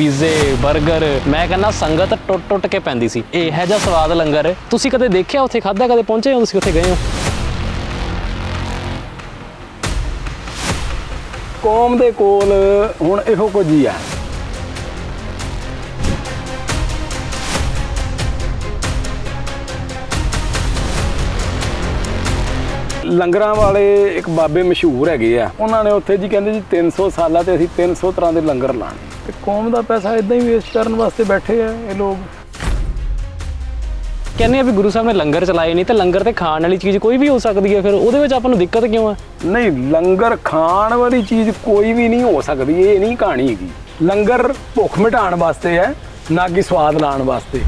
ਪੀਜ਼ੇ 버ਗਰ ਮੈਂ ਕਹਿੰਦਾ ਸੰਗਤ ਟੁੱਟ ਟੁੱਟ ਕੇ ਪੈਂਦੀ ਸੀ। ਇਹੋ ਜਿਹਾ ਸਵਾਦ ਲੰਗਰ ਤੁਸੀਂ ਕਦੇ ਦੇਖਿਆ? ਉੱਥੇ ਖਾਦਾ ਕਦੇ? ਪਹੁੰਚੇ ਹੋ ਤੁਸੀਂ? ਉੱਥੇ ਗਏ ਹੋ? ਕੌਮ ਦੇ ਕੋਲ ਹੁਣ ਇਹੋ ਕੁਝ ਹੀ ਆ। ਲੰਗਰਾਂ ਵਾਲੇ ਇੱਕ ਬਾਬੇ ਮਸ਼ਹੂਰ ਹੈਗੇ ਆ। ਉਹਨਾਂ ਨੇ ਉੱਥੇ ਜੀ ਕਹਿੰਦੇ ਜੀ 300 ਸਾਲਾਂ ਤੇ ਅਸੀਂ 300 ਤਰ੍ਹਾਂ ਦੇ ਲੰਗਰ ਲਾਣੇ ਤੇ ਕੌਮ ਦਾ ਪੈਸਾ ਇਦਾਂ ਹੀ ਵੇਸਟ ਕਰਨ ਵਾਸਤੇ ਬੈਠੇ ਆ ਇਹ ਲੋਕ। ਕਹਿੰਦੇ ਆ ਵੀ ਗੁਰੂ ਸਾਹਿਬ ਨੇ ਲੰਗਰ ਚਲਾਏ ਨਹੀਂ ਤੇ ਲੰਗਰ ਤੇ ਖਾਣ ਵਾਲੀ ਚੀਜ਼ ਕੋਈ ਵੀ ਹੋ ਸਕਦੀ ਹੈ ਫਿਰ ਉਹਦੇ ਵਿੱਚ ਆਪਾਂ ਨੂੰ ਦਿੱਕਤ ਕਿਉਂ ਆ? ਨਹੀਂ ਲੰਗਰ ਖਾਣ ਵਾਲੀ ਚੀਜ਼ ਕੋਈ ਵੀ ਨਹੀਂ ਹੋ ਸਕਦੀ ਇਹ ਨਹੀਂ ਕਹਾਣੀ ਹੈਗੀ। ਲੰਗਰ ਭੁੱਖ ਮਿਟਾਉਣ ਵਾਸਤੇ ਹੈ ਨਾ ਕਿ ਸਵਾਦ ਲਾਉਣ ਵਾਸਤੇ।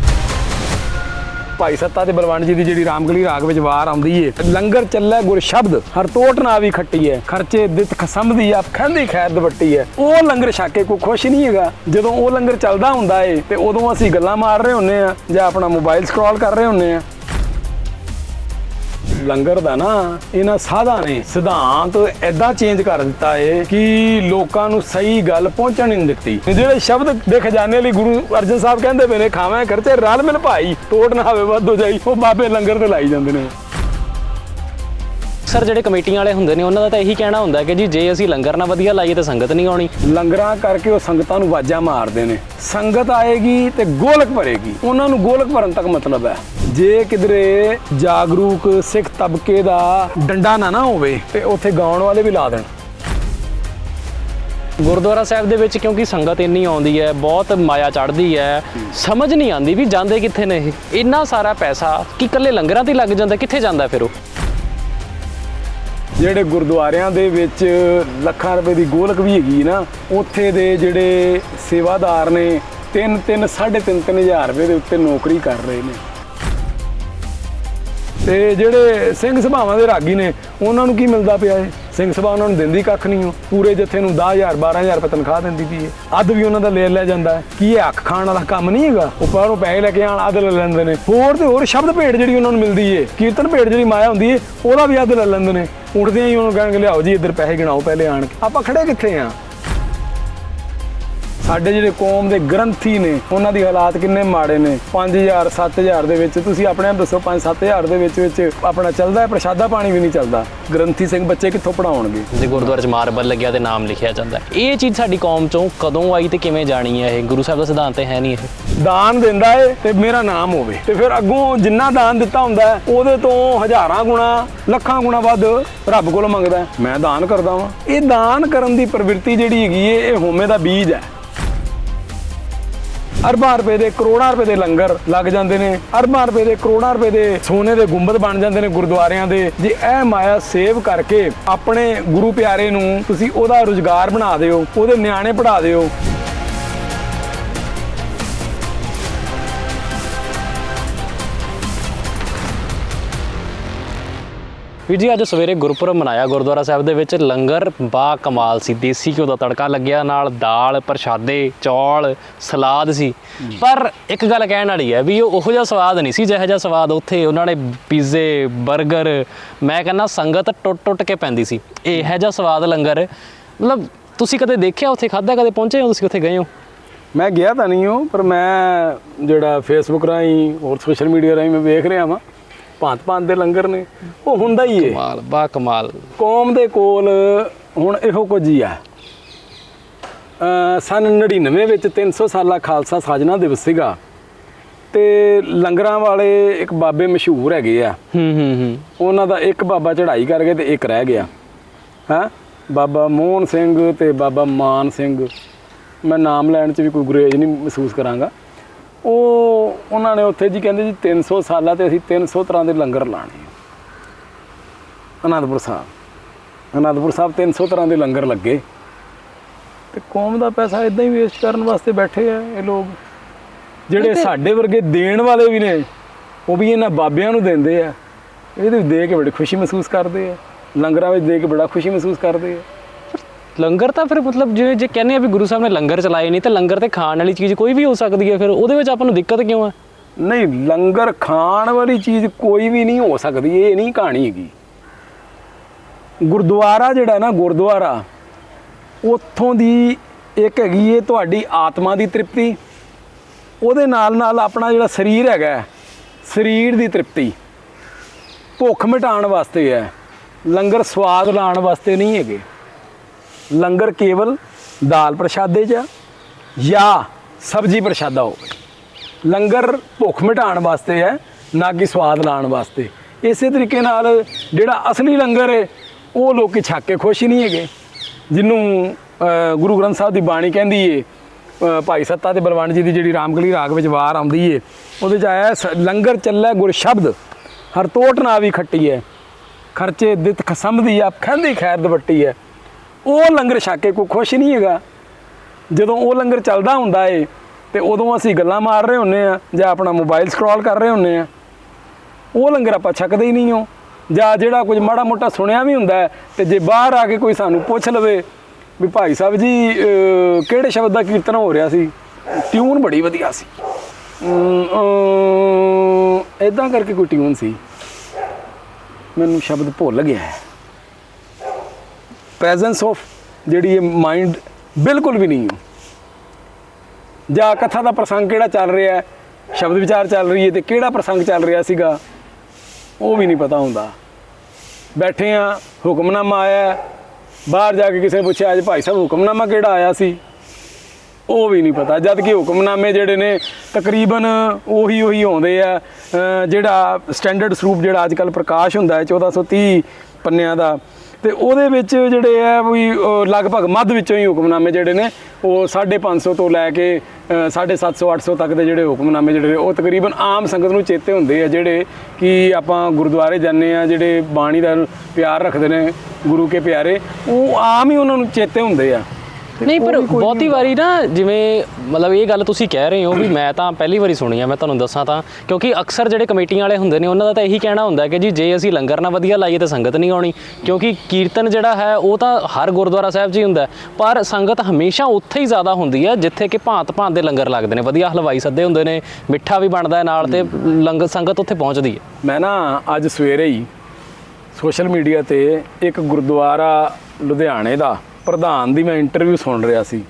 ਭਾਈ ਸੱਤਾ ਤੇ ਬਲਵੰਡ ਜੀ ਦੀ ਜਿਹੜੀ ਰਾਮਗਲੀ ਰਾਗ ਵਿੱਚ ਵਾਰ ਆਉਂਦੀ ਏ, ਲੰਗਰ ਚੱਲੇ ਗੁਰ ਸ਼ਬਦ, ਹਰ ਟੋਟ ਨਾ ਵੀ ਖੱਟੀ ਹੈ ਖਰਚੇ ਦਿੱਤ ਖਸਮ ਦੀ ਆ ਖੰਦੀ ਖੈਰ ਦਵੱਟੀ ਹੈ ਉਹ ਲੰਗਰ ਛਾਕੇ ਕੋਈ ਖੁਸ਼ ਨਹੀਂ ਹੈਗਾ। ਜਦੋਂ ਉਹ ਲੰਗਰ ਚੱਲਦਾ ਹੁੰਦਾ ਏ, ਤੇ ਉਦੋਂ ਅਸੀਂ ਗੱਲਾਂ ਮਾਰ ਰਹੇ ਹੁੰਨੇ ਆ, ਜਾਂ ਆਪਣਾ ਮੋਬਾਈਲ ਸਕਰੋਲ ਕਰ ਰਹੇ ਹੁੰਨੇ ਆ। ਲੰਗਰ ਦਾ ਨਾ, ਇਹਨਾਂ ਸਾਧਾਂ ਨੇ ਸਿਧਾਂਤ ਐਦਾਂ ਚੇਂਜ ਕਰ ਦਿੱਤਾ ਏ ਕਿ ਲੋਕਾਂ ਨੂੰ ਸਹੀ ਗੱਲ ਪਹੁੰਚਣ ਨਹੀਂ ਦਿੱਤੀ। ਜਿਹੜੇ ਸ਼ਬਦ ਦੇ ਖਜ਼ਾਨੇ ਲਈ ਗੁਰੂ ਅਰਜਨ ਸਾਹਿਬ ਕਹਿੰਦੇ ਪਏ ਨੇ, ਖਾਵੇਂ ਖਰਚੇ ਰਲ ਮਿਲ ਭਾਈ ਤੋੜ ਨਾ ਹੋਵੇ, ਵੱਧ ਹੋ ਜਾਈ, ਉਹ ਬਾਬੇ ਲੰਗਰ ਤੇ ਲਾਈ ਜਾਂਦੇ ਨੇ। ਸਰ ਜਿਹੜੇ ਕਮੇਟੀਆਂ ਵਾਲੇ ਹੁੰਦੇ ਨੇ ਉਹਨਾਂ ਦਾ ਤਾਂ ਇਹੀ ਕਹਿਣਾ ਹੁੰਦਾ ਕਿ ਜੀ ਜੇ ਅਸੀਂ ਲੰਗਰ ਨਾ ਵਧੀਆ ਲਾਈਏ ਤਾਂ ਸੰਗਤ ਨਹੀਂ ਆਉਣੀ। ਲੰਗਰਾਂ ਕਰਕੇ ਉਹ ਸੰਗਤਾਂ ਨੂੰ ਵਾਜਾਂ ਮਾਰਦੇ ਨੇ। ਸੰਗਤ ਆਏਗੀ ਤੇ ਗੋਲਕ ਭਰੇਗੀ। ਉਹਨਾਂ ਨੂੰ ਗੋਲਕ ਭਰਨ ਤੱਕ ਮਤਲਬ ਹੈ। ਜੇ ਕਿਧਰੇ ਜਾਗਰੂਕ ਸਿੱਖ ਤਬਕੇ ਦਾ ਡੰਡਾ ਨਾ ਨਾ ਹੋਵੇ ਤੇ ਉੱਥੇ ਗਾਉਣ ਵਾਲੇ ਵੀ ਲਾ ਦੇਣ। ਗੁਰਦੁਆਰਾ ਸਾਹਿਬ ਦੇ ਵਿੱਚ ਕਿਉਂਕਿ ਸੰਗਤ ਇੰਨੀ ਆਉਂਦੀ ਹੈ ਬਹੁਤ ਮਾਇਆ ਚੜ੍ਹਦੀ ਹੈ ਸਮਝ ਨਹੀਂ ਆਉਂਦੀ ਵੀ ਜਾਂਦੇ ਕਿੱਥੇ ਨੇ ਇਹ। ਇੰਨਾ ਸਾਰਾ ਪੈਸਾ ਕਿ ਇਕੱਲੇ ਲੰਗਰਾਂ ਤੇ ਲੱਗ ਜਾਂਦਾ ਕਿੱਥੇ ਜਾਂਦਾ ਫਿਰ ਉਹ? ਜਿਹੜੇ ਗੁਰਦੁਆਰਿਆਂ ਦੇ ਵਿੱਚ ਲੱਖਾਂ ਰੁਪਏ ਦੀ ਗੋਲਕ ਵੀ ਹੈਗੀ ਨਾ, ਉੱਥੇ ਦੇ ਜਿਹੜੇ ਸੇਵਾਦਾਰ ਨੇ 3 3 3.5 3000 ਰੁਪਏ ਦੇ ਉੱਤੇ ਨੌਕਰੀ ਕਰ ਰਹੇ ਨੇ। ਤੇ ਜਿਹੜੇ ਸਿੰਘ ਸਭਾਵਾਂ ਦੇ ਰਾਗੀ ਨੇ, ਉਹਨਾਂ ਨੂੰ ਕੀ ਮਿਲਦਾ ਪਿਆ ਹੈ ਸਿੰਘ ਸਭਾ ਉਹਨਾਂ ਨੂੰ ਦਿੰਦੀ ਕੱਖ ਨਹੀਂ ਹੋ ਪੂਰੇ ਜਥੇ ਨੂੰ 10000 12000 ਰੁਪਏ ਤਨਖਾਹ ਦਿੰਦੀ ਪਈ ਏ। ਅੱਧ ਵੀ ਉਹਨਾਂ ਦਾ ਲੈ ਲਿਆ ਜਾਂਦਾ ਹੈ। ਕੀ ਇਹ ਅੱਖ ਖਾਣ ਵਾਲਾ ਕੰਮ ਨਹੀਂ ਹੈਗਾ? ਉਹ ਪੈਸੇ ਲੈ ਕੇ ਆਣ ਅੱਧ ਲੈ ਲੈਂਦੇ ਨੇ। ਹੋਰ ਤੇ ਹੋਰ ਸ਼ਬਦ ਭੇਟ ਜਿਹੜੀ ਉਹਨਾਂ ਨੂੰ ਮਿਲਦੀ ਏ, ਕੀਰਤਨ ਭੇਟ ਜਿਹੜੀ ਮਾਇਆ ਹੁੰਦੀ ਏ, ਉਹਦਾ ਵੀ ਅੱਧ ਲੈ ਲੈਂਦੇ ਨੇ। ਉੱਠਦਿਆਂ ਹੀ ਉਹਨੂੰ ਕਹਿਣਗੇ, ਲਿਆਓ ਜੀ, ਇੱਧਰ ਪੈਸੇ ਗਿਣਾਓ ਪਹਿਲੇ ਆਣ ਕੇ। ਆਪਾਂ ਖੜੇ ਕਿੱਥੇ ਆ? ਸਾਡੇ ਜਿਹੜੇ ਕੌਮ ਦੇ ਗ੍ਰੰਥੀ ਨੇ ਉਹਨਾਂ ਦੀ ਹਾਲਾਤ ਕਿੰਨੇ ਮਾੜੇ ਨੇ? 5000 7000 ਦੇ ਵਿੱਚ ਤੁਸੀਂ ਆਪਣੇ ਆਪ ਦੱਸੋ 5 7000 ਦੇ ਵਿੱਚ ਵਿੱਚ ਆਪਣਾ ਚੱਲਦਾ ਹੈ ਪ੍ਰਸ਼ਾਦਾ ਪਾਣੀ ਵੀ ਨਹੀਂ ਚੱਲਦਾ? ਗ੍ਰੰਥੀ ਸਿੰਘ ਬੱਚੇ ਕਿੱਥੋਂ ਪੜਾਉਣਗੇ ਜੇ ਗੁਰਦੁਆਰੇ 'ਚ ਮਾਰਬਲ ਲੱਗਿਆ ਤੇ ਨਾਮ ਲਿਖਿਆ ਜਾਂਦਾ ਹੈ। ਇਹ ਚੀਜ਼ ਸਾਡੀ ਕੌਮ 'ਚੋਂ ਕਦੋਂ ਆਈ ਤੇ ਕਿਵੇਂ ਜਾਣੀ ਹੈ ਇਹ? ਗੁਰੂ ਸਾਹਿਬ ਦਾ ਸਿਧਾਂਤ ਹੈ ਨਹੀਂ ਇਹ। ਦਾਨ ਦਿੰਦਾ ਏ ਤੇ ਮੇਰਾ ਨਾਮ ਹੋਵੇ। ਤੇ ਫਿਰ ਅੱਗੋਂ ਜਿੰਨਾ ਦਾਨ ਦਿੱਤਾ ਹੁੰਦਾ ਹੈ, ਉਹਦੇ ਤੋਂ ਹਜ਼ਾਰਾਂ ਗੁਣਾ ਲੱਖਾਂ ਗੁਣਾ ਵੱਧ ਰੱਬ ਕੋਲੋਂ ਮੰਗਦਾ ਹੈ। ਮੈਂ ਦਾਨ ਕਰਦਾ ਵਾਂ। ਇਹ ਦਾਨ ਕਰਨ ਦੀ ਪ੍ਰਵਿਰਤੀ ਜਿਹੜੀ ਹੈਗੀ ਇਹ ਹੋਮੇ ਦਾ ਬੀਜ ਹੈ। ਅਰਬਾਂ ਰੁਪਏ ਦੇ, ਕਰੋੜਾਂ ਰੁਪਏ ਦੇ ਲੰਗਰ ਲੱਗ ਜਾਂਦੇ ਨੇ। ਅਰਬਾਂ ਰੁਪਏ ਦੇ, ਕਰੋੜਾਂ ਰੁਪਏ ਦੇ ਸੋਨੇ ਦੇ ਗੁੰਬਦ ਬਣ ਜਾਂਦੇ ਨੇ ਗੁਰਦੁਆਰਿਆਂ ਦੇ। ਜੇ ਇਹ ਮਾਇਆ ਸੇਵ ਕਰਕੇ ਆਪਣੇ ਗੁਰੂ ਪਿਆਰੇ ਨੂੰ ਤੁਸੀਂ ਉਹਦਾ ਰੁਜ਼ਗਾਰ ਬਣਾ ਦਿਓ, ਉਹਦੇ ਨਿਆਣੇ ਪੜ੍ਹਾ ਦਿਓ। ਵੀਰ ਜੀ ਅੱਜ ਸਵੇਰੇ ਗੁਰਪੁਰਬ ਮਨਾਇਆ ਗੁਰਦੁਆਰਾ ਸਾਹਿਬ ਦੇ ਵਿੱਚ। ਲੰਗਰ ਬਾ ਕਮਾਲ ਸੀ ਦੇਸੀ ਘਿਓ ਦਾ ਤੜਕਾ ਲੱਗਿਆ ਨਾਲ ਦਾਲ ਪ੍ਰਸ਼ਾਦੇ ਚੌਲ ਸਲਾਦ ਸੀ। ਪਰ ਇੱਕ ਗੱਲ ਕਹਿਣ ਵਾਲੀ ਹੈ ਵੀ ਉਹ ਉਹੋ ਜਿਹਾ ਸਵਾਦ ਨਹੀਂ ਸੀ ਜਿਹੋ ਜਿਹਾ ਸਵਾਦ ਉੱਥੇ ਉਹਨਾਂ ਨੇ ਪੀਜ਼ੇ 버ਗਰ ਮੈਂ ਕਹਿੰਦਾ ਸੰਗਤ ਟੁੱਟ ਟੁੱਟ ਕੇ ਪੈਂਦੀ ਸੀ। ਇਹ ਹੈ ਜਿਹਾ ਸਵਾਦ ਲੰਗਰ ਮਤਲਬ ਤੁਸੀਂ ਕਦੇ ਦੇਖਿਆ ਉੱਥੇ ਖਾਦਾ ਕਦੇ ਪਹੁੰਚੇ ਹੋ ਤੁਸੀਂ ਉੱਥੇ ਗਏ ਹੋ? ਮੈਂ ਗਿਆ ਤਾਂ ਨਹੀਂ ਹਾਂ ਪਰ ਮੈਂ ਜਿਹੜਾ ਫੇਸਬੁੱਕ ਰਾਹੀਂ ਹੋਰ ਸੋਸ਼ਲ ਮੀਡੀਆ ਰਾਹੀਂ ਮੈਂ ਵੇਖ ਰਿਹਾ ਵਾਂ। ਭਾਂਤ ਭਾਂਤ ਦੇ ਲੰਗਰ ਨੇ। ਉਹ ਹੁੰਦਾ ਹੀ ਏ ਕਮਾਲ ਬਾ ਕਮਾਲ। ਕੌਮ ਦੇ ਕੋਲ ਹੁਣ ਇਹੋ ਕੁਝ ਹੀ ਆ। ਸਨ 99 ਵਿੱਚ 300 ਸਾਲਾ ਖਾਲਸਾ ਸਾਜਨਾ ਦਿਵਸ ਸੀਗਾ। ਤੇ ਲੰਗਰਾਂ ਵਾਲੇ ਇੱਕ ਬਾਬੇ ਮਸ਼ਹੂਰ ਹੈਗੇ ਆ। ਹੂੰ ਹੂੰ ਹੂੰ। ਉਹਨਾਂ ਦਾ ਇੱਕ ਬਾਬਾ ਚੜ੍ਹਾਈ ਕਰ ਗਿਆ ਤੇ ਇੱਕ ਰਹਿ ਗਿਆ। ਹਾਂ? ਬਾਬਾ ਮੋਹਨ ਸਿੰਘ ਤੇ ਬਾਬਾ ਮਾਨ ਸਿੰਘ। ਮੈਂ ਨਾਮ ਲੈਣ 'ਚ ਵੀ ਕੋਈ ਗੁਰੇਜ ਨਹੀਂ ਮਹਿਸੂਸ ਕਰਾਂਗਾ। ਉਹ ਉਹਨਾਂ ਨੇ ਉੱਥੇ ਜੀ ਕਹਿੰਦੇ ਜੀ 300 ਸਾਲਾਂ ਤੇ ਅਸੀਂ 300 ਤਰ੍ਹਾਂ ਦੇ ਲੰਗਰ ਲਾਣੇ। ਅਨੰਦਪੁਰ ਸਾਹਿਬ। ਅਨੰਦਪੁਰ ਸਾਹਿਬ 300 ਤਰ੍ਹਾਂ ਦੇ ਲੰਗਰ ਲੱਗੇ। ਤੇ ਕੌਮ ਦਾ ਪੈਸਾ ਇਦਾਂ ਹੀ ਵੇਸਟ ਕਰਨ ਵਾਸਤੇ ਬੈਠੇ ਆ ਇਹ ਲੋਕ। ਜਿਹੜੇ ਸਾਡੇ ਵਰਗੇ ਦੇਣ ਵਾਲੇ ਵੀ ਨੇ ਉਹ ਵੀ ਇਹਨਾਂ ਬਾਬਿਆਂ ਨੂੰ ਦਿੰਦੇ ਆ। ਇਹਦੇ ਦੇ ਕੇ ਬੜੀ ਖੁਸ਼ੀ ਮਹਿਸੂਸ ਕਰਦੇ ਆ। ਲੰਗਰਾਂ ਵਿੱਚ ਦੇ ਕੇ ਬੜਾ ਖੁਸ਼ੀ ਮਹਿਸੂਸ ਕਰਦੇ ਆ। ਲੰਗਰ ਤਾਂ ਫਿਰ ਮਤਲਬ ਜਿਵੇਂ ਜੇ ਕਹਿੰਦੇ ਆ ਵੀ ਗੁਰੂ ਸਾਹਿਬ ਨੇ ਲੰਗਰ ਚਲਾਏ ਨਹੀਂ, ਤਾਂ ਲੰਗਰ ਤੇ ਖਾਣ ਵਾਲੀ ਚੀਜ਼ ਕੋਈ ਵੀ ਹੋ ਸਕਦੀ ਹੈ, ਫਿਰ ਉਹਦੇ ਵਿੱਚ ਆਪਾਂ ਨੂੰ ਦਿੱਕਤ ਕਿਉਂ ਹੈ ਨਹੀਂ, ਲੰਗਰ ਖਾਣ ਵਾਲੀ ਚੀਜ਼ ਕੋਈ ਵੀ ਨਹੀਂ ਹੋ ਸਕਦੀ, ਇਹ ਨਹੀਂ ਕਹਾਣੀ ਹੈਗੀ। ਗੁਰਦੁਆਰਾ ਜਿਹੜਾ ਨਾ, ਗੁਰਦੁਆਰਾ, ਉੱਥੋਂ ਦੀ ਇੱਕ ਹੈਗੀ ਹੈ ਤੁਹਾਡੀ ਆਤਮਾ ਦੀ ਤ੍ਰਿਪਤੀ। ਉਹਦੇ ਨਾਲ ਨਾਲ ਆਪਣਾ ਜਿਹੜਾ ਸਰੀਰ ਹੈਗਾ, ਸਰੀਰ ਦੀ ਤ੍ਰਿਪਤੀ। ਭੁੱਖ ਮਿਟਾਉਣ ਵਾਸਤੇ ਹੈ, ਲੰਗਰ ਸਵਾਦ ਲਾਉਣ ਵਾਸਤੇ ਨਹੀਂ ਹੈਗੇ। ਲੰਗਰ ਕੇਵਲ ਦਾਲ ਪ੍ਰਸ਼ਾਦੇ 'ਚ ਆ ਜਾਂ ਸਬਜੀ ਪ੍ਰਸ਼ਾਦਾ ਹੋਵੇ। ਲੰਗਰ ਭੁੱਖ ਮਿਟਾਉਣ ਵਾਸਤੇ ਹੈ, ਨਾ ਕਿ ਸਵਾਦ ਲਾਉਣ ਵਾਸਤੇ। ਇਸੇ ਤਰੀਕੇ ਨਾਲ ਜਿਹੜਾ ਅਸਲੀ ਲੰਗਰ ਹੈ, ਉਹ ਲੋਕੀ ਛੱਕ ਕੇ ਖੁਸ਼ ਹੀ ਨਹੀਂ ਹੈਗੇ। ਜਿਹਨੂੰ ਗੁਰੂ ਗ੍ਰੰਥ ਸਾਹਿਬ ਦੀ ਬਾਣੀ ਕਹਿੰਦੀ ਏ ਭਾਈ ਸੱਤਾ ਤੇ ਬਲਵੰਡ ਜੀ ਦੀ ਜਿਹੜੀ ਰਾਮਕਲੀ ਰਾਗ ਵਿੱਚ ਵਾਰ ਆਉਂਦੀ ਏ, ਉਹਦੇ ਚ ਆਇਆ ਸ- ਲੰਗਰ ਚੱਲੇ ਗੁਰ ਸ਼ਬਦ, ਹਰ ਤੋਟ ਨਾ ਵੀ ਖੱਟੀ ਹੈ। ਖਰਚੇ ਦਿੱਤ ਖਸਮ ਦੀ ਆਪ ਖੰਦੀ ਖੈਰ ਦਵੱਟੀ ਹੈ। ਉਹ ਲੰਗਰ ਛੱਕ ਕੇ ਕੋਈ ਖੁਸ਼ ਨਹੀਂ ਹੈਗਾ। ਜਦੋਂ ਉਹ ਲੰਗਰ ਚੱਲਦਾ ਹੁੰਦਾ ਏ ਤੇ ਉਦੋਂ ਅਸੀਂ ਗੱਲਾਂ ਮਾਰ ਰਹੇ ਹੁੰਨੇ ਆ ਜਾਂ ਆਪਣਾ ਮੋਬਾਈਲ ਸਕਰੋਲ ਕਰ ਰਹੇ ਹੁੰਨੇ ਆ। ਉਹ ਲੰਗਰ ਆਪਾਂ ਛਕਦੇ ਹੀ ਨਹੀਂ ਹੋ ਜਾਂ ਜਿਹੜਾ ਕੁਝ ਮਾੜਾ ਮੋਟਾ ਸੁਣਿਆ ਵੀ ਹੁੰਦਾ ਹੈ, ਤੇ ਜੇ ਬਾਹਰ ਆ ਕੇ ਕੋਈ ਸਾਨੂੰ ਪੁੱਛ ਲਵੇ ਵੀ ਭਾਈ ਸਾਹਿਬ ਜੀ ਕਿਹੜੇ ਸ਼ਬਦ ਦਾ ਕੀਰਤਨ ਹੋ ਰਿਹਾ ਸੀ? ਟਿਊਨ ਬੜੀ ਵਧੀਆ ਸੀ। ਇਦਾਂ ਕਰਕੇ ਕੋਈ ਟਿਊਨ ਸੀ। ਮੈਨੂੰ ਸ਼ਬਦ ਭੁੱਲ ਗਿਆ ਹੈ। ਪ੍ਰੈਜ਼ੈਂਸ ਆਫ ਜਿਹੜੀ ਇਹ ਮਾਈਂਡ ਬਿਲਕੁਲ ਵੀ ਨਹੀਂ ਹੈ। ਜਾਂ ਕਥਾ ਦਾ ਪ੍ਰਸੰਗ ਕਿਹੜਾ ਚੱਲ ਰਿਹਾ ਹੈ? ਸ਼ਬਦ ਵਿਚਾਰ ਚੱਲ ਰਹੀ ਹੈ ਤੇ ਕਿਹੜਾ ਪ੍ਰਸੰਗ ਚੱਲ ਰਿਹਾ ਸੀਗਾ? ਉਹ ਵੀ ਨਹੀਂ ਪਤਾ ਹੁੰਦਾ। ਬੈਠੇ ਆ ਹੁਕਮਨਾਮਾ ਆਇਆ ਬਾਹਰ ਜਾ ਕੇ ਕਿਸੇ ਨੇ ਪੁੱਛਿਆ, ਅੱਜ ਭਾਈ ਸਾਹਿਬ ਹੁਕਮਨਾਮਾ ਕਿਹੜਾ ਆਇਆ ਸੀ? ਉਹ ਵੀ ਨਹੀਂ ਪਤਾ। ਜਦ ਕਿ ਹੁਕਮਨਾਮੇ ਜਿਹੜੇ ਨੇ, ਤਕਰੀਬਨ ਉਹੀ ਉਹੀ ਆਉਂਦੇ ਆ। ਜਿਹੜਾ ਸਟੈਂਡਰਡ ਸਰੂਪ ਜਿਹੜਾ ਅੱਜ ਕੱਲ ਪ੍ਰਕਾਸ਼ ਹੁੰਦਾ ਹੈ 1430 ਪੰਨਿਆਂ ਦਾ ਤੇ ਉਹਦੇ ਵਿੱਚ ਜਿਹੜੇ ਆ ਵੀ ਲਗਭਗ ਮੱਧ ਵਿੱਚੋਂ ਹੀ ਹੁਕਮਨਾਮੇ ਜਿਹੜੇ ਨੇ, ਉਹ 550 ਤੋਂ ਲੈ ਕੇ, ਅਹ 750 800 ਤੱਕ ਦੇ ਜਿਹੜੇ ਹੁਕਮਨਾਮੇ ਜਿਹੜੇ ਨੇ, ਉਹ ਤਕਰੀਬਨ ਆਮ ਸੰਗਤ ਨੂੰ ਚੇਤੇ ਹੁੰਦੇ ਆ ਜਿਹੜੇ ਕਿ ਆਪਾਂ ਗੁਰਦੁਆਰੇ ਜਾਂਦੇ ਆ, ਜਿਹੜੇ ਬਾਣੀ ਦਾ ਪਿਆਰ ਰੱਖਦੇ ਨੇ ਗੁਰੂ ਕੇ ਪਿਆਰੇ, ਉਹ ਆਮ ਹੀ ਉਹਨਾਂ ਨੂੰ ਚੇਤੇ ਹੁੰਦੇ ਆ। ਨਹੀਂ ਪਰ ਬਹੁਤੀ ਵਾਰੀ ਨਾ ਜਿਵੇਂ ਮਤਲਬ ਇਹ ਗੱਲ ਤੁਸੀਂ ਕਹਿ ਰਹੇ ਹੋ ਵੀ ਮੈਂ ਤਾਂ ਪਹਿਲੀ ਵਾਰੀ ਸੁਣੀ ਆ ਮੈਂ ਤੁਹਾਨੂੰ ਦੱਸਾਂ ਤਾਂ ਕਿਉਂਕਿ ਅਕਸਰ ਜਿਹੜੇ ਕਮੇਟੀਆਂ ਵਾਲੇ ਹੁੰਦੇ ਨੇ ਉਹਨਾਂ ਦਾ ਤਾਂ ਇਹੀ ਕਹਿਣਾ ਹੁੰਦਾ ਕਿ ਜੀ ਜੇ ਅਸੀਂ ਲੰਗਰ ਨਾ ਵਧੀਆ ਲਾਈਏ ਤਾਂ ਸੰਗਤ ਨਹੀਂ ਆਉਣੀ ਕਿਉਂਕਿ ਕੀਰਤਨ ਜਿਹੜਾ ਹੈ ਉਹ ਤਾਂ ਹਰ ਗੁਰਦੁਆਰਾ ਸਾਹਿਬ 'ਚ ਹੀ ਹੁੰਦਾ ਪਰ ਸੰਗਤ ਹਮੇਸ਼ਾ ਉੱਥੇ ਹੀ ਜ਼ਿਆਦਾ ਹੁੰਦੀ ਹੈ ਜਿੱਥੇ ਕਿ ਭਾਂਤ ਭਾਂਤ ਦੇ ਲੰਗਰ ਲੱਗਦੇ ਨੇ ਵਧੀਆ ਹਲਵਾਈ ਸੱਦੇ ਹੁੰਦੇ ਨੇ ਮਿੱਠਾ ਵੀ ਬਣਦਾ ਹੈ ਨਾਲ ਤੇ ਲੰਗਰ ਸੰਗਤ ਉੱਥੇ ਪਹੁੰਚਦੀ ਹੈ। ਮੈਂ ਨਾ ਅੱਜ ਸਵੇਰੇ ਹੀ ਸੋਸ਼ਲ ਮੀਡੀਆ ਤੇ ਇੱਕ ਗੁਰਦੁਆਰਾ ਲੁਧਿਆਣੇ ਦਾ ਪ੍ਰਧਾਨ ਦੀ ਮੈਂ ਇੰਟਰਵਿਊ ਸੁਣ ਰਿਹਾ ਸੀ।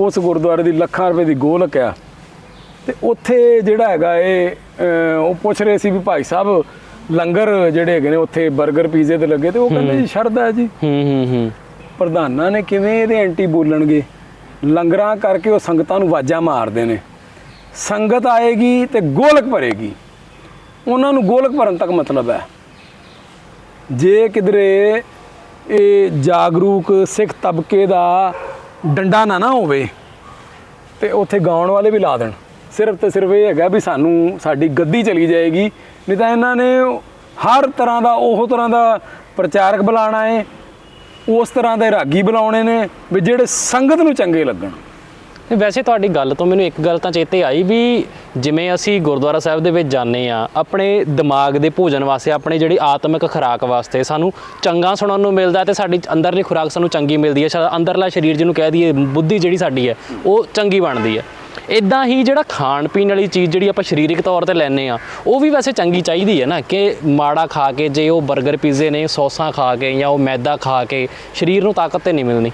ਉਸ ਗੁਰਦੁਆਰੇ ਦੀ ਲੱਖਾਂ ਰੁਪਏ ਦੀ ਗੋਲਕ ਆ। ਤੇ ਉੱਥੇ ਜਿਹੜਾ ਹੈਗਾ ਇਹ ਉਹ ਪੁੱਛ ਰਹੇ ਸੀ ਵੀ ਭਾਈ ਸਾਹਿਬ ਲੰਗਰ ਜਿਹੜੇ ਹੈਗੇ ਨੇ ਉੱਥੇ 버ਗਰ ਪੀਜ਼ੇ ਤੇ ਲੱਗੇ ਤੇ ਉਹ ਕਹਿੰਦੇ ਜੀ ਸ਼ਰਧਾ ਹੈ ਜੀ। ਹੂੰ ਹੂੰ ਹੂੰ। ਪ੍ਰਧਾਨਾਂ ਨੇ ਕਿਵੇਂ ਇਹਦੇ ਐਂਟੀ ਬੋਲਣਗੇ? ਲੰਗਰਾਂ ਕਰਕੇ ਉਹ ਸੰਗਤਾਂ ਨੂੰ ਵਾਜਾਂ ਮਾਰਦੇ ਨੇ। ਸੰਗਤ ਆਏਗੀ ਤੇ ਗੋਲਕ ਭਰੇਗੀ। ਉਹਨਾਂ ਨੂੰ ਗੋਲਕ ਭਰਨ ਤੱਕ ਮਤਲਬ ਹੈ। ਜੇ ਕਿਧਰੇ ਇਹ ਜਾਗਰੂਕ ਸਿੱਖ ਤਬਕੇ ਦਾ ਡੰਡਾ ਨਾ ਨਾ ਹੋਵੇ ਤੇ ਉੱਥੇ ਗਾਉਣ ਵਾਲੇ ਵੀ ਲਾ ਦੇਣ। ਸਿਰਫ ਤੇ ਸਿਰਫ ਇਹ ਹੈਗਾ ਵੀ ਸਾਨੂੰ ਸਾਡੀ ਗੱਦੀ ਚਲੀ ਜਾਏਗੀ, ਨਹੀਂ ਤਾਂ ਇਹਨਾਂ ਨੇ ਹਰ ਤਰ੍ਹਾਂ ਦਾ ਉਹ ਤਰ੍ਹਾਂ ਦਾ ਪ੍ਰਚਾਰਕ ਬੁਲਾਣਾ ਹੈ ਉਸ ਤਰ੍ਹਾਂ ਦੇ ਰਾਗੀ ਬੁਲਾਉਣੇ ਨੇ ਵੀ ਜਿਹੜੇ ਸੰਗਤ ਨੂੰ ਚੰਗੇ ਲੱਗਣ। ਵੈਸੇ ਤੁਹਾਡੀ ਗੱਲ ਤੋਂ ਮੈਨੂੰ ਇੱਕ ਗੱਲ ਤਾਂ ਚੇਤੇ ਆਈ ਵੀ ਜਿਵੇਂ ਅਸੀਂ ਗੁਰਦੁਆਰਾ ਸਾਹਿਬ ਦੇ ਵਿੱਚ ਜਾਂਦੇ ਆ ਆਪਣੇ ਦਿਮਾਗ ਦੇ ਭੋਜਨ ਵਾਸਤੇ, ਆਪਣੇ ਜਿਹੜੀ ਆਤਮਿਕ ਖੁਰਾਕ ਵਾਸਤੇ ਸਾਨੂੰ ਚੰਗਾ ਸੁਣਨ ਨੂੰ ਮਿਲਦਾ ਤੇ ਸਾਡੀ ਅੰਦਰਲੀ ਖੁਰਾਕ ਸਾਨੂੰ ਚੰਗੀ ਮਿਲਦੀ ਹੈ ਸ਼ਾ- ਅੰਦਰਲਾ ਸਰੀਰ ਜਿਹਨੂੰ ਕਹਿ ਦਈਏ, ਬੁੱਧੀ ਜਿਹੜੀ ਸਾਡੀ ਹੈ, ਉਹ ਚੰਗੀ ਬਣਦੀ ਹੈ। ਇਦਾਂ ਹੀ ਜਿਹੜਾ ਖਾਣ ਪੀਣ ਵਾਲੀ ਚੀਜ਼ ਜਿਹੜੀ ਆਪਾਂ ਸਰੀਰਕ ਤੌਰ ਤੇ ਲੈਨੇ ਆ ਉਹ ਵੀ ਵੈਸੇ ਚੰਗੀ ਚਾਹੀਦੀ ਹੈ ਨਾ ਕਿ ਮਾੜਾ ਖਾ ਕੇ, ਜੇ ਉਹ 버ਗਰ ਪੀਜ਼ੇ ਨੇ, ਸੌਸਾਂ ਖਾ ਕੇ ਜਾਂ ਉਹ ਮੈਦਾ ਖਾ ਕੇ, ਸਰੀਰ ਨੂੰ ਤਾਕਤ ਤੇ ਨਹੀਂ ਮਿਲਣੀ।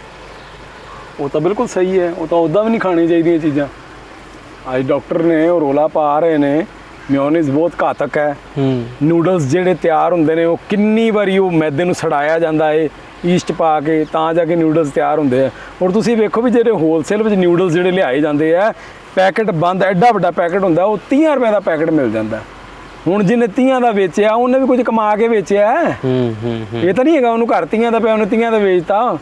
ਉਹ ਤਾਂ ਬਿਲਕੁਲ ਸਹੀ ਹੈ ਉਹ ਤਾਂ ਉਦਾਂ ਵੀ ਨਹੀਂ ਖਾਣੀ ਚਾਹੀਦੀਆਂ ਚੀਜ਼ਾਂ। ਅੱਜ ਡਾਕਟਰ ਨੇ ਉਹ ਰੋਲਾ ਪਾ ਰਹੇ ਨੇ ਮਿਓਨੀਜ਼ ਬਹੁਤ ਘਾਤਕ ਹੈ। ਹੂੰ। ਨੂਡਲਸ ਜਿਹੜੇ ਤਿਆਰ ਹੁੰਦੇ ਨੇ ਉਹ ਕਿੰਨੀ ਵਾਰੀ ਉਹ ਮੈਦੇ ਨੂੰ ਸੜਾਇਆ ਜਾਂਦਾ ਹੈ ਈਸਟ ਪਾ ਕੇ ਤਾਂ ਜਾ ਕੇ ਨੂਡਲਸ ਤਿਆਰ ਹੁੰਦੇ ਆ। ਔਰ ਤੁਸੀਂ ਵੇਖੋ ਵੀ ਜਿਹੜੇ ਹੋਲਸੇਲ ਵਿੱਚ ਨੂਡਲਸ ਜਿਹੜੇ ਲਿਆਏ ਜਾਂਦੇ ਆ ਪੈਕੇਟ ਬੰਦ ਐਡਾ ਵੱਡਾ ਪੈਕੇਟ ਹੁੰਦਾ ਉਹ 30 ਰੁਪਏ ਦਾ ਪੈਕੇਟ ਮਿਲ ਜਾਂਦਾ। ਹੁਣ ਜਿਹਨੇ 30 ਦਾ ਵੇਚਿਆ ਉਹਨੇ ਵੀ ਕੁਝ ਕਮਾ ਕੇ ਵੇਚਿਆ ਹੈ। ਹੂੰ। ਇਹ ਤਾਂ ਨਹੀਂ ਹੈਗਾ ਉਹਨੂੰ ਘਰ ਤੀਆਂ ਦਾ ਪਿਆ ਉਹਨੇ ਤੀਆਂ ਦਾ ਵੇਚਤਾ।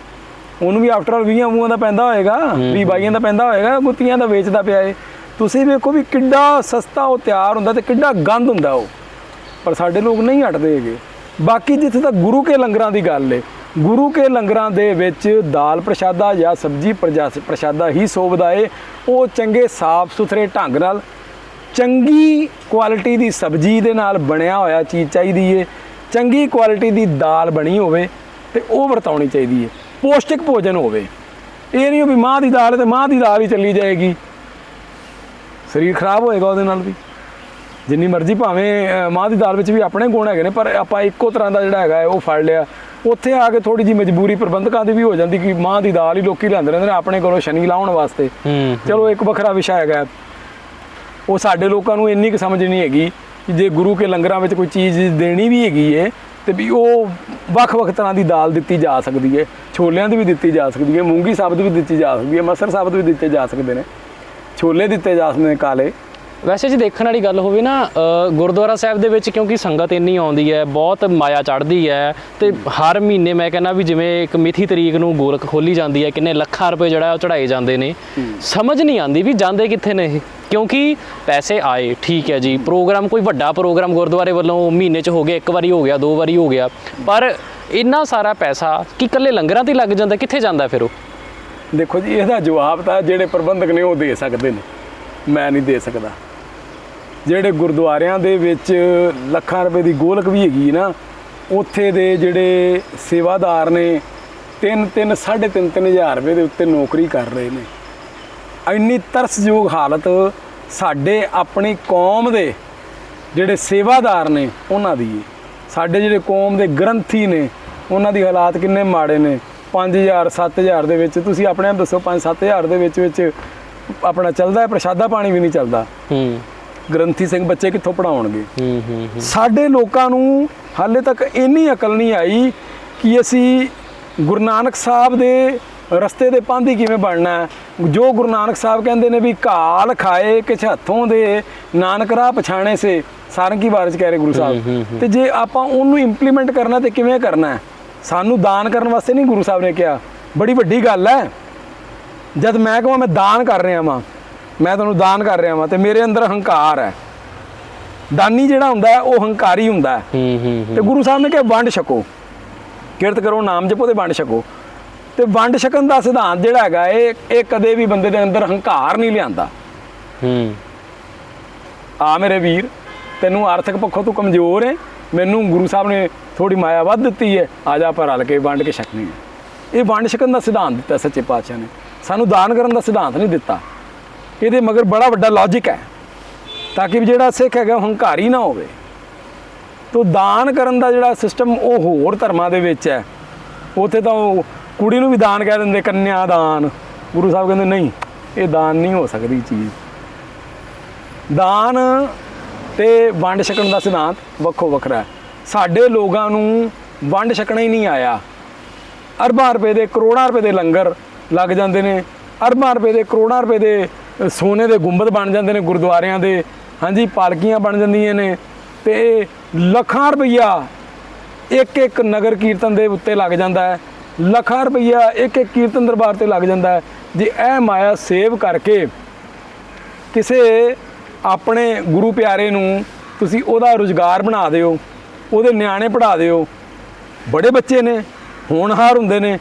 ਉਹਨੂੰ ਵੀ ਆਫਟਰ ਆਲ 20 ਮੂਹਾਂ ਦਾ ਪੈਂਦਾ ਹੋਏਗਾ 20 ਬਾਈਆਂ ਦਾ ਪੈਂਦਾ ਹੋਏਗਾ ਗੁੱਤੀਆਂ ਦਾ ਵੇਚਦਾ ਪਿਆ ਏ ਤੁਸੀਂ ਵੇਖੋ ਵੀ ਕਿੱਡਾ ਸਸਤਾ ਉਹ ਤਿਆਰ ਹੁੰਦਾ ਤੇ ਕਿੱਡਾ ਗੰਦ ਹੁੰਦਾ ਉਹ। ਪਰ ਸਾਡੇ ਲੋਕ ਨਹੀਂ ਹਟਦੇ ਹੈਗੇ। ਬਾਕੀ ਜਿੱਥੇ ਤੱਕ ਗੁਰੂ ਕੇ ਲੰਗਰਾਂ ਦੀ ਗੱਲ ਏ ਗੁਰੂ ਕੇ ਲੰਗਰਾਂ ਦੇ ਵਿੱਚ ਦਾਲ ਪ੍ਰਸ਼ਾਦਾ ਜਾਂ ਸਬਜੀ ਪ੍ਰਸ਼ਾਦਾ ਹੀ ਸੋਭਦਾ ਏ। ਉਹ ਚੰਗੇ ਸਾਫ਼ ਸੁਥਰੇ ਢੰਗ ਨਾਲ ਚੰਗੀ ਕੁਆਲਿਟੀ ਦੀ ਸਬਜ਼ੀ ਦੇ ਨਾਲ ਬਣਿਆ ਹੋਇਆ ਚੀਜ਼ ਚਾਹੀਦੀ ਏ। ਚੰਗੀ ਕੁਆਲਿਟੀ ਦੀ ਦਾਲ ਬਣੀ ਹੋਵੇ ਤੇ ਉਹ ਵਰਤਾਉਣੀ ਚਾਹੀਦੀ ਏ। ਪੌਸ਼ਟਿਕ ਭੋਜਨ ਹੋਵੇ। ਇਹ ਨਹੀਂ ਵੀ ਮਾਂ ਦੀ ਦਾਲ ਤੇ ਮਾਂ ਦੀ ਦਾਲ ਹੀ ਚੱਲੀ ਜਾਏਗੀ। ਸਰੀਰ ਖਰਾਬ ਹੋਏਗਾ ਉਹਦੇ ਨਾਲ ਵੀ। ਜਿੰਨੀ ਮਰਜ਼ੀ ਭਾਵੇਂ ਮਾਂ ਦੀ ਦਾਲ ਵਿੱਚ ਵੀ ਆਪਣੇ ਗੁਣ ਹੈਗੇ ਨੇ ਪਰ ਆਪਾਂ ਇੱਕੋ ਤਰ੍ਹਾਂ ਦਾ ਜਿਹੜਾ ਹੈਗਾ ਉਹ ਫੜ ਲਿਆ। ਉੱਥੇ ਆ ਕੇ ਥੋੜੀ ਜੀ ਮਜਬੂਰੀ ਪ੍ਰਬੰਧਕਾਂ ਦੀ ਵੀ ਹੋ ਜਾਂਦੀ ਕਿ ਮਾਂ ਦੀ ਦਾਲ ਹੀ ਲੋਕੀ ਲੈਂਦੇ ਰਹਿੰਦੇ ਨੇ ਆਪਣੇ ਕੋਲੋਂ ਸ਼ਨੀ ਲਾਉਣ ਵਾਸਤੇ। ਚਲੋ ਇੱਕ ਵੱਖਰਾ ਵਿਸ਼ਾ ਹੈਗਾ। ਉਹ ਸਾਡੇ ਲੋਕਾਂ ਨੂੰ ਇੰਨੀ ਕੁ ਸਮਝ ਨਹੀਂ ਹੈਗੀ ਕਿ ਜੇ ਗੁਰੂ ਕੇ ਲੰਗਰਾਂ ਵਿੱਚ ਕੋਈ ਚੀਜ਼ ਦੇਣੀ ਵੀ ਹੈਗੀ ਏ ਤੇ ਵੀ ਉਹ ਵੱਖ-ਵੱਖ ਤਰ੍ਹਾਂ ਦੀ ਦਾਲ ਦਿੱਤੀ ਜਾ ਸਕਦੀ ਹੈ ਛੋਲਿਆਂ ਦੀ ਵੀ ਦਿੱਤੀ ਜਾ ਸਕਦੀ ਹੈ ਮੂੰਗੀ ਸਾਬਤ ਵੀ ਦਿੱਤੀ ਜਾ ਸਕਦੀ ਹੈ ਮਸਰ ਸਾਬਤ ਵੀ ਦਿੱਤੇ ਜਾ ਸਕਦੇ ਨੇ। ਛੋਲੇ ਦਿੱਤੇ ਜਾ ਸਕਦੇ ਨੇ ਕਾਲੇ। ਵੈਸੇ ਜੇ ਦੇਖਣ ਵਾਲੀ ਗੱਲ ਹੋਵੇ ਨਾ ਗੁਰਦੁਆਰਾ ਸਾਹਿਬ ਦੇ ਵਿੱਚ ਕਿਉਂਕਿ ਸੰਗਤ ਇੰਨੀ ਆਉਂਦੀ ਹੈ, ਬਹੁਤ ਮਾਇਆ ਚੜ੍ਹਦੀ ਹੈ ਤੇ ਹਰ ਮਹੀਨੇ ਮੈਂ ਕਹਿੰਦਾ ਵੀ ਜਿਵੇਂ ਇੱਕ ਮਿਥੀ ਤਰੀਕ ਨੂੰ ਗੋਲਕ ਖੋਲੀ ਜਾਂਦੀ ਹੈ, ਕਿੰਨੇ ਲੱਖਾਂ ਰੁਪਏ ਜਿਹੜਾ ਉਹ ਚੜਾਏ ਜਾਂਦੇ ਨੇ, ਸਮਝ ਨਹੀਂ ਆਉਂਦੀ ਵੀ ਜਾਂਦੇ ਕਿੱਥੇ ਨੇ ਇਹ। ਕਿਉਂਕਿ ਪੈਸੇ ਆਏ, ਠੀਕ ਹੈ ਜੀ, ਪ੍ਰੋਗਰਾਮ ਕੋਈ ਵੱਡਾ ਪ੍ਰੋਗਰਾਮ ਗੁਰਦੁਆਰੇ ਵੱਲੋਂ ਮਹੀਨੇ 'ਚ ਹੋ ਗਿਆ, ਇੱਕ ਵਾਰੀ ਹੋ ਗਿਆ, ਦੋ ਵਾਰੀ ਹੋ ਗਿਆ, ਪਰ ਇੰਨਾ ਸਾਰਾ ਪੈਸਾ ਕਿ ਇਕੱਲੇ ਲੰਗਰਾਂ ਤੇ ਲੱਗ ਜਾਂਦਾ, ਕਿੱਥੇ ਜਾਂਦਾ ਫਿਰ ਉਹ? ਦੇਖੋ ਜੀ, ਇਹਦਾ ਜਵਾਬ ਤਾਂ ਜਿਹੜੇ ਪ੍ਰਬੰਧਕ ਨੇ ਉਹ ਦੇ ਸਕਦੇ ਨੇ, ਮੈਂ ਨਹੀਂ ਦੇ ਸਕਦਾ। ਜਿਹੜੇ ਗੁਰਦੁਆਰਿਆਂ ਦੇ ਵਿੱਚ ਲੱਖਾਂ ਰੁਪਏ ਦੀ ਗੋਲਕ ਵੀ ਹੈਗੀ ਨਾ, ਉੱਥੇ ਦੇ ਜਿਹੜੇ ਸੇਵਾਦਾਰ ਨੇ 3 3 3.5 3000 ਰੁਪਏ ਦੇ ਉੱਤੇ ਨੌਕਰੀ ਕਰ ਰਹੇ ਨੇ। ਇੰਨੀ ਤਰਸਯੋਗ ਹਾਲਤ ਸਾਡੇ ਆਪਣੀ ਕੌਮ ਦੇ ਜਿਹੜੇ ਸੇਵਾਦਾਰ ਨੇ ਉਹਨਾਂ ਦੀ। ਹੈ ਸਾਡੇ ਜਿਹੜੇ ਕੌਮ ਦੇ ਗ੍ਰੰਥੀ ਨੇ, ਉਹਨਾਂ ਦੀ ਹਾਲਾਤ ਕਿੰਨੇ ਮਾੜੇ ਨੇ। 5000 7000 ਦੇ ਵਿੱਚ ਤੁਸੀਂ ਆਪਣੇ ਆਪ ਦੱਸੋ 5 7000 ਦੇ ਵਿੱਚ ਵਿੱਚ ਆਪਣਾ ਚੱਲਦਾ ਹੈ, ਪ੍ਰਸ਼ਾਦਾ ਪਾਣੀ ਵੀ ਨਹੀਂ ਚੱਲਦਾ। ਹੂੰ। ਗ੍ਰੰਥੀ ਸਿੰਘ ਬੱਚੇ ਕਿੱਥੋਂ ਪੜਾਉਣਗੇ ਹੂੰ ਹੂੰ। ਸਾਡੇ ਲੋਕਾਂ ਨੂੰ ਹਾਲੇ ਤੱਕ ਇੰਨੀ ਅਕਲ ਨਹੀਂ ਆਈ ਕਿ ਅਸੀਂ ਗੁਰੂ ਨਾਨਕ ਸਾਹਿਬ ਦੇ ਰਸਤੇ ਦੇ ਪਾਂਧੀ ਕਿਵੇਂ ਬਣਨਾ ਹੈ। ਜੋ ਗੁਰੂ ਨਾਨਕ ਸਾਹਿਬ ਕਹਿੰਦੇ ਨੇ ਵੀ ਘਾਲ ਖਾਏ ਕਿਛ ਹੱਥੋਂ ਦੇ ਨਾਨਕ ਰਾਹ ਪਛਾਣੇ ਸੇ ਸਾਰੰਗੀ ਬਾਰੇ ਚ ਕਹਿ ਰਹੇ ਗੁਰੂ ਸਾਹਿਬ? ਤੇ ਜੇ ਆਪਾਂ ਉਹਨੂੰ ਇੰਪਲੀਮੈਂਟ ਕਰਨਾ ਤੇ ਕਿਵੇਂ ਕਰਨਾ ਸਾਨੂੰ ਦਾਨ ਕਰਨ ਵਾਸਤੇ ਨਹੀਂ ਗੁਰੂ ਸਾਹਿਬ ਨੇ ਕਿਹਾ। ਬੜੀ ਵੱਡੀ ਗੱਲ ਹੈ। ਜਦ ਮੈਂ ਕਹਾਂ ਮੈਂ ਦਾਨ ਕਰ ਰਿਹਾ ਵਾਂ। ਮੈਂ ਤੁਹਾਨੂੰ ਦਾਨ ਕਰ ਰਿਹਾ ਵਾਂ ਤੇ ਮੇਰੇ ਅੰਦਰ ਹੰਕਾਰ ਹੈ। ਦਾਨੀ ਜਿਹੜਾ ਹੁੰਦਾ ਹੈ ਉਹ ਹੰਕਾਰੀ ਹੁੰਦਾ ਹੈ। ਹੂੰ ਹੂੰ ਹੂੰ। ਤੇ ਗੁਰੂ ਸਾਹਿਬ ਨੇ ਕਿਹਾ ਵੰਡ ਛਕੋ। ਕਿਰਤ ਕਰੋ ਨਾਮ ਜਪੋ ਤੇ ਵੰਡ ਛਕੋ। ਤੇ ਵੰਡ ਛਕਣ ਦਾ ਸਿਧਾਂਤ ਜਿਹੜਾ ਹੈਗਾ ਇਹ ਇਹ ਕਦੇ ਵੀ ਬੰਦੇ ਦੇ ਅੰਦਰ ਹੰਕਾਰ ਨਹੀਂ ਲਿਆਂਦਾ। ਹੂੰ। ਆ ਮੇਰੇ ਵੀਰ ਤੈਨੂੰ ਆਰਥਿਕ ਪੱਖੋਂ ਤੂੰ ਕਮਜ਼ੋਰ ਹੈ। ਮੈਨੂੰ ਗੁਰੂ ਸਾਹਿਬ ਨੇ ਥੋੜੀ ਮਾਇਆ ਵੱਧ ਦਿੱਤੀ ਹੈ। ਆ ਜਾ ਪਰ ਰਲ ਕੇ ਵੰਡ ਕੇ ਛਕਣੀ ਹੈ। ਇਹ ਵੰਡ ਛਕਣ ਦਾ ਸਿਧਾਂਤ ਦਿੱਤਾ ਸੱਚੇ ਪਾਤਸ਼ਾਹ ਨੇ। ਸਾਨੂੰ ਦਾਨ ਕਰਨ ਦਾ ਸਿਧਾਂਤ ਨਹੀਂ ਦਿੱਤਾ। ਇਹਦੇ ਮਗਰ ਬੜਾ ਵੱਡਾ ਲੌਜੀਕ ਹੈ, ਤਾਂ ਕਿ ਵੀ ਜਿਹੜਾ ਸਿੱਖ ਹੈਗਾ ਉਹ ਹੰਕਾਰੀ ਨਾ ਹੋਵੇ। ਤੋ ਦਾਨ ਕਰਨ ਦਾ ਜਿਹੜਾ ਸਿਸਟਮ ਉਹ ਹੋਰ ਧਰਮਾਂ ਦੇ ਵਿੱਚ ਹੈ। ਉੱਥੇ ਤਾਂ ਉਹ ਕੁੜੀ ਨੂੰ ਵੀ ਦਾਨ ਕਹਿ ਦਿੰਦੇ, ਕੰਨਿਆ ਦਾਨ। ਗੁਰੂ ਸਾਹਿਬ ਕਹਿੰਦੇ, ਨਹੀਂ, ਇਹ ਦਾਨ ਨਹੀਂ ਹੋ ਸਕਦੀ ਚੀਜ਼। ਦਾਨ ਤੇ ਵੰਡ ਛਕਣ ਦਾ ਸਿਧਾਂਤ ਵੱਖੋ ਵੱਖਰਾ ਸਾਡੇ ਲੋਕਾਂ ਨੂੰ ਵੰਡ ਛਕਣਾ ਹੀ ਨਹੀਂ ਆਇਆ। ਅਰਬਾਂ ਰੁਪਏ ਦੇ ਕਰੋੜਾਂ ਰੁਪਏ ਦੇ ਲੰਗਰ ਲੱਗ ਜਾਂਦੇ ਨੇ। ਅਰਬਾਂ ਰੁਪਏ ਦੇ ਕਰੋੜਾਂ ਰੁਪਏ ਦੇ ਸੋਨੇ ਦੇ ਗੁੰਬਦ ਬਣ ਜਾਂਦੇ ਨੇ ਗੁਰਦੁਆਰਿਆਂ ਦੇ। ਹਾਂਜੀ, ਪਾਲਕੀਆਂ ਬਣ ਜਾਂਦੀਆਂ ਨੇ। ਤੇ ਲੱਖਾਂ ਰੁਪਈਆ ਇੱਕ ਇੱਕ ਨਗਰ ਕੀਰਤਨ ਦੇ ਉੱਤੇ ਲੱਗ ਜਾਂਦਾ ਹੈ। ਲੱਖਾਂ ਰੁਪਈਆ ਇੱਕ ਇੱਕ ਕੀਰਤਨ ਦਰਬਾਰ ਤੇ ਲੱਗ ਜਾਂਦਾ ਹੈ। ਜੇ ਇਹ ਮਾਇਆ ਸੇਵ ਕਰਕੇ ਕਿਸੇ ਆਪਣੇ ਗੁਰੂ ਪਿਆਰੇ ਨੂੰ ਤੁਸੀਂ ਉਹਦਾ ਰੁਜ਼ਗਾਰ ਬਣਾ ਦਿਓ, ਉਹਦੇ ਨਿਆਣੇ ਪੜ੍ਹਾ ਦਿਓ, ਬੜੇ ਬੱਚੇ ਨੇ, ਹੋਣਹਾਰ ਹੁੰਦੇ ਨੇ,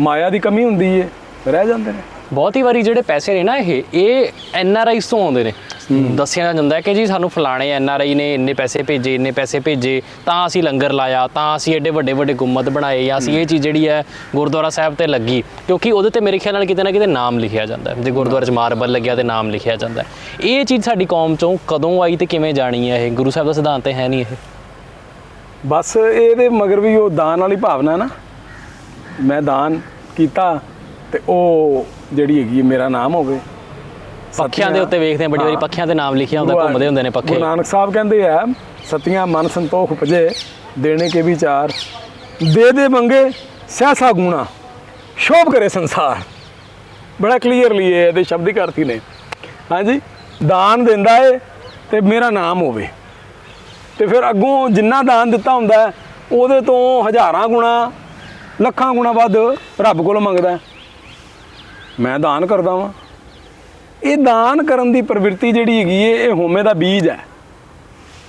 ਮਾਇਆ ਦੀ ਕਮੀ ਹੁੰਦੀ ਏ, ਰਹਿ ਜਾਂਦੇ ਨੇ। ਬਹੁਤੀ ਵਾਰੀ ਜਿਹੜੇ ਪੈਸੇ ਨੇ ਨਾ ਇਹ ਇਹ ਐਨ ਆਰ ਆਈਸ ਤੋਂ ਆਉਂਦੇ ਨੇ। ਦੱਸਿਆ ਜਾਂਦਾ ਕਿ ਜੀ ਸਾਨੂੰ ਫਲਾਣੇ ਐਨ ਆਰ ਆਈ ਨੇ ਇੰਨੇ ਪੈਸੇ ਭੇਜੇ ਇੰਨੇ ਪੈਸੇ ਭੇਜੇ ਤਾਂ ਅਸੀਂ ਲੰਗਰ ਲਾਇਆ ਤਾਂ ਅਸੀਂ ਐਡੇ ਵੱਡੇ ਵੱਡੇ ਗੁੰਮਤ ਬਣਾਏ ਜਾਂ ਅਸੀਂ ਇਹ ਚੀਜ਼ ਜਿਹੜੀ ਹੈ ਗੁਰਦੁਆਰਾ ਸਾਹਿਬ ਤੇ ਲੱਗੀ। ਕਿਉਂਕਿ ਉਹਦੇ ਤੇ ਮੇਰੇ ਖਿਆਲ ਨਾਲ ਕਿਤੇ ਨਾ ਕਿਤੇ ਨਾਮ ਲਿਖਿਆ ਜਾਂਦਾ ਹੈ। ਜੇ ਗੁਰਦੁਆਰੇ 'ਚ ਮਾਰਬਲ ਲੱਗਿਆ ਤੇ ਨਾਮ ਲਿਖਿਆ ਜਾਂਦਾ ਹੈ। ਇਹ ਚੀਜ਼ ਸਾਡੀ ਕੌਮ 'ਚੋਂ ਕਦੋਂ ਆਈ ਤੇ ਕਿਵੇਂ ਜਾਣੀ ਹੈ ਇਹ? ਗੁਰੂ ਸਾਹਿਬ ਦਾ ਸਿਧਾਂਤ ਹੈ ਨਹੀਂ ਇਹ। ਬਸ ਇਹਦੇ ਮਗਰ ਵੀ ਉਹ ਦਾਨ ਵਾਲੀ ਭਾਵਨਾ ਨਾ। ਮੈਂ ਦਾਨ ਕੀਤਾ ਤੇ ਉਹ ਜਿਹੜੀ ਹੈਗੀ ਹੈ ਮੇਰਾ ਨਾਮ ਹੋਵੇ। ਪੱਖਿਆਂ ਦੇ ਉੱਤੇ ਵੇਖਦੇ ਆ ਬੜੀ ਵਾਰੀ ਹਾਂ। ਪੱਖਿਆਂ ਤੇ ਨਾਮ ਲਿਖਿਆ ਹੁੰਦਾ ਘੁੰਮਦੇ ਹੁੰਦੇ ਨੇ ਪੱਖੇ। ਗੁਰੂ ਨਾਨਕ ਸਾਹਿਬ ਕਹਿੰਦੇ ਆ ਸਤਿਆਂ ਮਨ ਸੰਤੋਖ ਉਪਜੇ ਦੇਣੇ ਕੇ ਵਿਚਾਰ ਦੇ ਦੇ ਮੰਗੇ ਸਹਸਾ ਗੁਣਾ ਸ਼ੋਭ ਕਰੇ ਸੰਸਾਰ। ਬੜਾ ਕਲੀਅਰਲੀ ਇਹ ਇਹਦੇ ਸ਼ਬਦਿਕ ਅਰਥੀ ਨੇ। ਹਾਂਜੀ ਦਾਨ ਦਿੰਦਾ ਏ ਤੇ ਮੇਰਾ ਨਾਮ ਹੋਵੇ। ਤੇ ਫਿਰ ਅੱਗੋਂ ਜਿੰਨਾ ਦਾਨ ਦਿੱਤਾ ਹੁੰਦਾ ਹੈ, ਉਹਦੇ ਤੋਂ ਹਜ਼ਾਰਾਂ ਗੁਣਾ ਲੱਖਾਂ ਗੁਣਾ ਵੱਧ ਰੱਬ ਕੋਲੋਂ ਮੰਗਦਾ। ਹੈ। ਮੈਂ ਦਾਨ ਕਰਦਾ ਵਾਂ। ਇਹ ਦਾਨ ਕਰਨ ਦੀ ਪ੍ਰਵਿਰਤੀ ਜਿਹੜੀ ਹੈਗੀ ਏ, ਇਹ ਹੋਮੇ ਦਾ ਬੀਜ ਹੈ।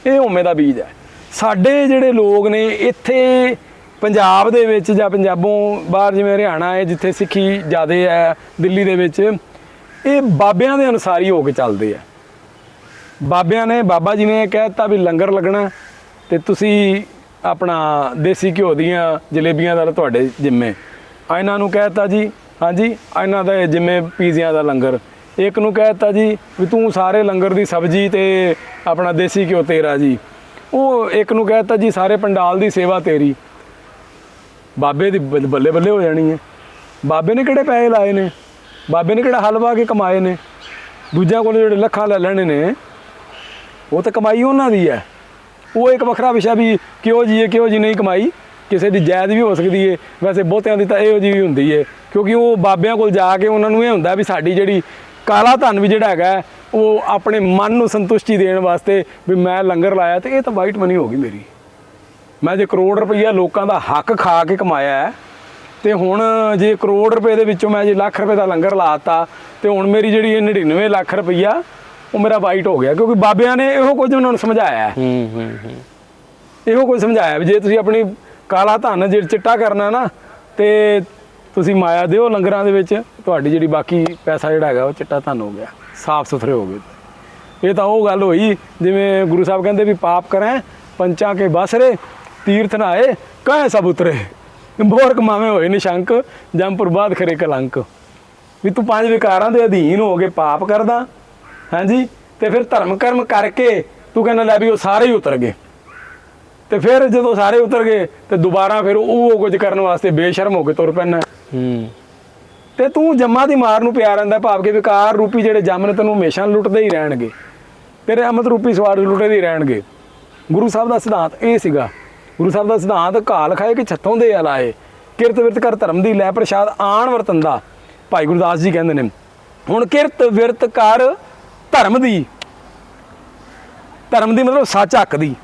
ਇਹ ਹੋਮੇ ਦਾ ਬੀਜ ਹੈ। ਸਾਡੇ ਜਿਹੜੇ ਲੋਕ ਨੇ, ਇੱਥੇ ਪੰਜਾਬ ਦੇ ਵਿੱਚ ਜਾਂ ਪੰਜਾਬੋਂ ਬਾਹਰ ਜਿਵੇਂ ਹਰਿਆਣਾ ਹੈ, ਜਿੱਥੇ ਸਿੱਖੀ ਜ਼ਿਆਦਾ ਹੈ, ਦਿੱਲੀ ਦੇ ਵਿੱਚ, ਇਹ ਬਾਬਿਆਂ ਦੇ ਅਨੁਸਾਰੀ ਹੋ ਕੇ ਚੱਲਦੇ ਆ। ਬਾਬਿਆਂ ਨੇ, ਬਾਬਾ ਜੀ ਨੇ ਕਹਿ ਦਿੱਤਾ ਵੀ ਲੰਗਰ ਲੱਗਣਾ ਤੇ ਤੁਸੀਂ ਆਪਣਾ ਦੇਸੀ ਘਿਓ ਦੀਆਂ ਜਲੇਬੀਆਂ ਦਾ ਤੁਹਾਡੇ ਜਿੰਮੇ। ਆ ਇਹਨਾਂ ਨੂੰ ਕਹਿ ਦਿੱਤਾ ਜੀ ਹਾਂਜੀ, ਇਹਨਾਂ ਦਾ ਜਿਵੇਂ ਪੀਜ਼ਿਆਂ ਦਾ ਲੰਗਰ। ਇੱਕ ਨੂੰ ਕਹਿ ਦਿੱਤਾ ਜੀ ਵੀ ਤੂੰ ਸਾਰੇ ਲੰਗਰ ਦੀ ਸਬਜ਼ੀ ਤੇ ਆਪਣਾ ਦੇਸੀ ਘਿਓ ਤੇਰਾ ਜੀ। ਉਹ ਇੱਕ ਨੂੰ ਕਹਿ ਦਿੱਤਾ ਜੀ, ਸਾਰੇ ਪੰਡਾਲ ਦੀ ਸੇਵਾ ਤੇਰੀ। ਬਾਬੇ ਦੀ ਬੱਲੇ ਬੱਲੇ ਬੱਲੇ ਹੋ ਜਾਣੀ ਹੈ। ਬਾਬੇ ਨੇ ਕਿਹੜੇ ਪੈਸੇ ਲਾਏ ਨੇ? ਬਾਬੇ ਨੇ ਕਿਹੜਾ ਹਲਵਾ ਕੇ ਕਮਾਏ ਨੇ? ਦੂਜਿਆਂ ਕੋਲ ਜਿਹੜੇ ਲੱਖਾਂ ਲੈ ਲੈਣੇ ਨੇ, ਉਹ ਤਾਂ ਕਮਾਈ ਉਹਨਾਂ ਦੀ ਹੈ। ਉਹ ਇੱਕ ਵੱਖਰਾ ਵਿਸ਼ਾ ਵੀ ਕਿਉਂ ਜੀ ਕਿਉਂ ਜੀ ਨਹੀਂ ਕਮਾਈ? ਕਿਸੇ ਦੀ ਜਾਇਜ਼ ਵੀ ਹੋ ਸਕਦੀ ਏ। ਵੈਸੇ ਬਹੁਤਿਆਂ ਦੀ ਤਾਂ ਇਹੋ ਜਿਹੀ ਵੀ ਹੁੰਦੀ ਏ। ਕਿਉਂਕਿ ਉਹ ਬਾਬਿਆਂ ਕੋਲ ਜਾ ਕੇ ਉਹਨਾਂ ਨੂੰ ਇਹ ਹੁੰਦਾ ਵੀ ਸਾਡੀ ਜਿਹੜੀ ਕਾਲਾ ਧਨ ਵੀ ਜਿਹੜਾ ਹੈਗਾ ਉਹ ਆਪਣੇ ਮਨ ਨੂੰ ਸੰਤੁਸ਼ਟੀ ਦੇਣ ਵਾਸਤੇ ਵੀ ਮੈਂ ਲੰਗਰ ਲਾਇਆ ਤੇ ਇਹ ਤਾਂ ਵਾਈਟ ਮਨੀ ਹੋ ਗਈ ਮੇਰੀ। ਮੈਂ ਜੇ ਕਰੋੜ ਰੁਪਈਆ ਲੋਕਾਂ ਦਾ ਹੱਕ ਖਾ ਕੇ ਕਮਾਇਆ ਹੈ ਤੇ ਹੁਣ ਜੇ ਕਰੋੜ ਰੁਪਏ ਦੇ ਵਿੱਚੋਂ ਮੈਂ ਜੇ ਲੱਖ ਰੁਪਏ ਦਾ ਲੰਗਰ ਲਾਤਾ ਤੇ ਹੁਣ ਮੇਰੀ ਜਿਹੜੀ ਇਹ 99 ਲੱਖ ਰੁਪਈਆ ਉਹ ਮੇਰਾ ਵਾਈਟ ਹੋ ਗਿਆ। ਕਿਉਂਕਿ ਬਾਬਿਆਂ ਨੇ ਇਹੋ ਕੁਝ ਉਹਨਾਂ ਨੂੰ ਸਮਝਾਇਆ ਹੂੰ ਹੂੰ ਹੂੰ। ਇਹੋ ਕੁਝ ਸਮਝਾਇਆ ਵੀ ਜੇ ਤੁਸੀਂ ਆਪਣੀ ਕਾਲਾ ਧਨ ਜਿਹੜਾ ਚਿੱਟਾ ਕਰਨਾ ਨਾ, ਤੇ ਤੁਸੀਂ ਮਾਇਆ ਦਿਓ ਲੰਗਰਾਂ ਦੇ ਵਿੱਚ। ਤੁਹਾਡੀ ਜਿਹੜੀ ਬਾਕੀ ਪੈਸਾ ਜਿਹੜਾ ਹੈਗਾ, ਉਹ ਚਿੱਟਾ ਧਨ ਹੋ ਗਿਆ। ਸਾਫ਼ ਸੁਥਰੇ ਹੋ ਗਏ। ਇਹ ਤਾਂ ਉਹ ਗੱਲ ਹੋਈ, ਜਿਵੇਂ ਗੁਰੂ ਸਾਹਿਬ ਕਹਿੰਦੇ ਵੀ ਪਾਪ ਕਰੇ, ਪੰਚਾਂ ਕੇ ਬਸਰੇ ਤੀਰਥ ਨਾਏ ਕਹੇ ਸਭ ਉਤਰੇ। ਬੋਰ ਕਮਾਵੇਂ ਹੋਏ ਨਿਸ਼ੰਕ ਜੰਪੁਰ ਬਾਦ ਖਰੇ ਕਲੰਕ। ਵੀ ਤੂੰ ਪੰਜ ਵਿਕਾਰਾਂ ਦੇ ਅਧੀਨ ਹੋ ਕੇ ਪਾਪ ਕਰਦਾ ਹਾਂਜੀ ਤੇ ਫਿਰ ਧਰਮ ਕਰਮ ਕਰਕੇ ਤੂੰ ਕਹਿੰਦਾ ਲੈ ਵੀ ਉਹ ਸਾਰੇ ਹੀ ਉਤਰ ਗਏ। ਤੇ ਫਿਰ ਜਦੋਂ ਸਾਰੇ ਉਤਰ ਗਏ ਤੇ ਦੁਬਾਰਾ ਫਿਰ ਉਹ ਕੁਝ ਕਰਨ ਵਾਸਤੇ ਬੇਸ਼ਰਮ ਹੋ ਕੇ ਤੁਰ ਪੈਣਾ। ਹੂੰ। ਤੇ ਤੂੰ ਜੰਮਾ ਦੀ ਮਾਰ ਨੂੰ ਪਿਆ ਰਹਿੰਦਾ ਭਾਵ ਕਿ ਵਿਕਾਰ ਰੂਪੀ ਜਿਹੜੇ ਜੰਮ ਨੇ ਤੈਨੂੰ ਹਮੇਸ਼ਾ ਲੁੱਟਦੇ ਹੀ ਰਹਿਣਗੇ। ਤੇਰੇ ਅਮਤ ਰੂਪੀ ਸਵਾਰ ਲੁੱਟਦੇ ਹੀ ਰਹਿਣਗੇ। ਗੁਰੂ ਸਾਹਿਬ ਦਾ ਸਿਧਾਂਤ ਇਹ ਸੀਗਾ ਗੁਰੂ ਸਾਹਿਬ ਦਾ ਸਿਧਾਂਤ ਘਾਲ ਖਾਏ ਕਿ ਛੱਤੋਂ ਦੇ ਅਲਾਏ ਕਿਰਤ ਵਿਰਤ ਕਰ ਧਰਮ ਦੀ ਲੈ ਪ੍ਰਸ਼ਾਦ ਆਣ ਵਰਤੰਦਾ ਭਾਈ ਗੁਰਦਾਸ ਜੀ ਕਹਿੰਦੇ ਨੇ। ਹੁਣ ਕਿਰਤ ਵਿਰਤ ਕਰ ਧਰਮ ਦੀ ਧਰਮ ਦੀ ਮਤਲਬ ਸੱਚ ਹੱਕ ਦੀ।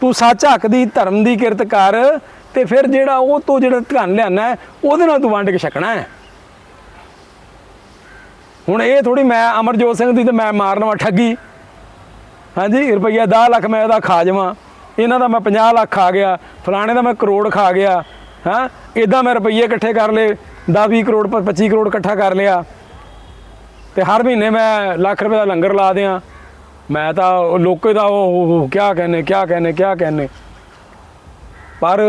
ਤੂੰ ਸੱਚ ਹੱਕ ਦੀ ਧਰਮ ਦੀ ਕਿਰਤ ਕਰ ਤੇ ਫਿਰ ਜਿਹੜਾ ਉਹ ਤੋਂ ਜਿਹੜਾ ਧਨ ਲਿਆਣਾ ਉਹਦੇ ਨਾਲ ਤੂੰ ਵੰਡ ਕੇ ਛਕਣਾ ਹੈ। ਹੁਣ ਇਹ ਥੋੜੀ ਮੈਂ ਅਮਰਜੋਤ ਸਿੰਘ ਦੀ ਤੇ ਮੈਂ ਮਾਰਨ ਵਾ ਠੱਗੀ। ਹਾਂਜੀ, ਰੁਪਈਆ 10 ਲੱਖ ਮੈਂ ਉਹਦਾ ਖਾ ਜਾਵਾਂ। ਇਹਨਾਂ ਦਾ ਮੈਂ 50 ਲੱਖ ਖਾ ਗਿਆ, ਫਲਾਣੇ ਦਾ ਮੈਂ ਕਰੋੜ ਖਾ ਗਿਆ। ਹਾਂ? ਇਦਾਂ ਮੈਂ ਰੁਪਈਏ ਇਕੱਠੇ ਕਰ ਲਏ 10 20 ਕਰੋੜ, ਪ- 25 ਕਰੋੜ ਇਕੱਠਾ ਕਰ ਲਿਆ। ਤੇ ਹਰ ਮਹੀਨੇ ਮੈਂ ਲੱਖ ਰੁਪਏ ਦਾ ਲੰਗਰ ਲਾ ਦਿਆਂ। ਮੈਂ ਤਾਂ ਉਹ ਲੋਕੇ ਦਾ ਉਹ ਕਿਆ ਕਹਿੰਨੇ ਕਿਆ ਕਹਿੰਨੇ ਕਿਆ ਕਹਿੰਨੇ ਪਰ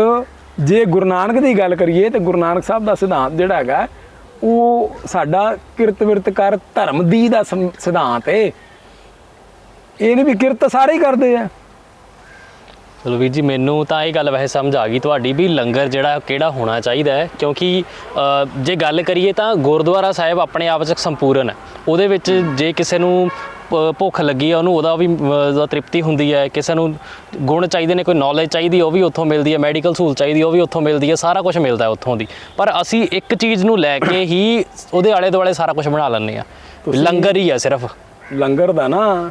ਜੇ ਗੁਰੂ ਨਾਨਕ ਦੀ ਗੱਲ ਕਰੀਏ ਤੇ ਗੁਰੂ ਨਾਨਕ ਸਾਹਿਬ ਦਾ ਸਿਧਾਂਤ ਜਿਹੜਾ ਹੈਗਾ ਉਹ ਸਾਡਾ ਕਿਰਤ ਵਿਰਤ ਕਰ ਧਰਮ ਦੀ ਦਾ ਸਿਧਾਂਤ ਏ। ਇਹ ਨਹੀਂ ਵੀ ਕਿਰਤ ਸਾਰੇ ਹੀ ਕਰਦੇ ਆ। ਚਲੋ ਵੀਰ ਜੀ ਮੈਨੂੰ ਤਾਂ ਇਹ ਗੱਲ ਵੈਸੇ ਸਮਝ ਆ ਗਈ ਤੁਹਾਡੀ ਵੀ ਲੰਗਰ ਜਿਹੜਾ ਕਿਹੜਾ ਹੋਣਾ ਚਾਹੀਦਾ ਹੈ। ਕਿਉਂਕਿ ਅ, ਜੇ ਗੱਲ ਕਰੀਏ ਤਾਂ ਗੁਰਦੁਆਰਾ ਸਾਹਿਬ ਆਪਣੇ ਆਪ 'ਚ ਸੰਪੂਰਨ ਹੈ। ਉਹਦੇ ਵਿੱਚ ਜੇ ਕਿਸੇ ਨੂੰ ਭੁੱਖ ਲੱਗੀ ਹੈ ਉਹਨੂੰ ਉਹਦਾ ਵੀ ਤ੍ਰਿਪਤੀ ਹੁੰਦੀ ਹੈ ਕਿਸੇ ਨੂੰ ਗੁਣ ਚਾਹੀਦੇ ਨੇ ਕੋਈ ਨੌਲੇਜ ਚਾਹੀਦੀ ਉਹ ਵੀ ਉੱਥੋਂ ਮਿਲਦੀ ਹੈ ਮੈਡੀਕਲ ਸਹੂਲਤ ਚਾਹੀਦੀ ਉਹ ਵੀ ਉੱਥੋਂ ਮਿਲਦੀ ਹੈ ਸਾਰਾ ਕੁਝ ਮਿਲਦਾ ਹੈ ਉੱਥੋਂ ਦੀ। ਪਰ ਅਸੀਂ ਇੱਕ ਚੀਜ਼ ਨੂੰ ਲੈ ਕੇ ਹੀ ਉਹਦੇ ਆਲੇ ਦੁਆਲੇ ਸਾਰਾ ਕੁਝ ਬਣਾ ਲੈਂਦੇ ਆ ਲੰਗਰ ਹੀ ਹੈ ਸਿਰਫ। ਲੰਗਰ ਦਾ ਨਾ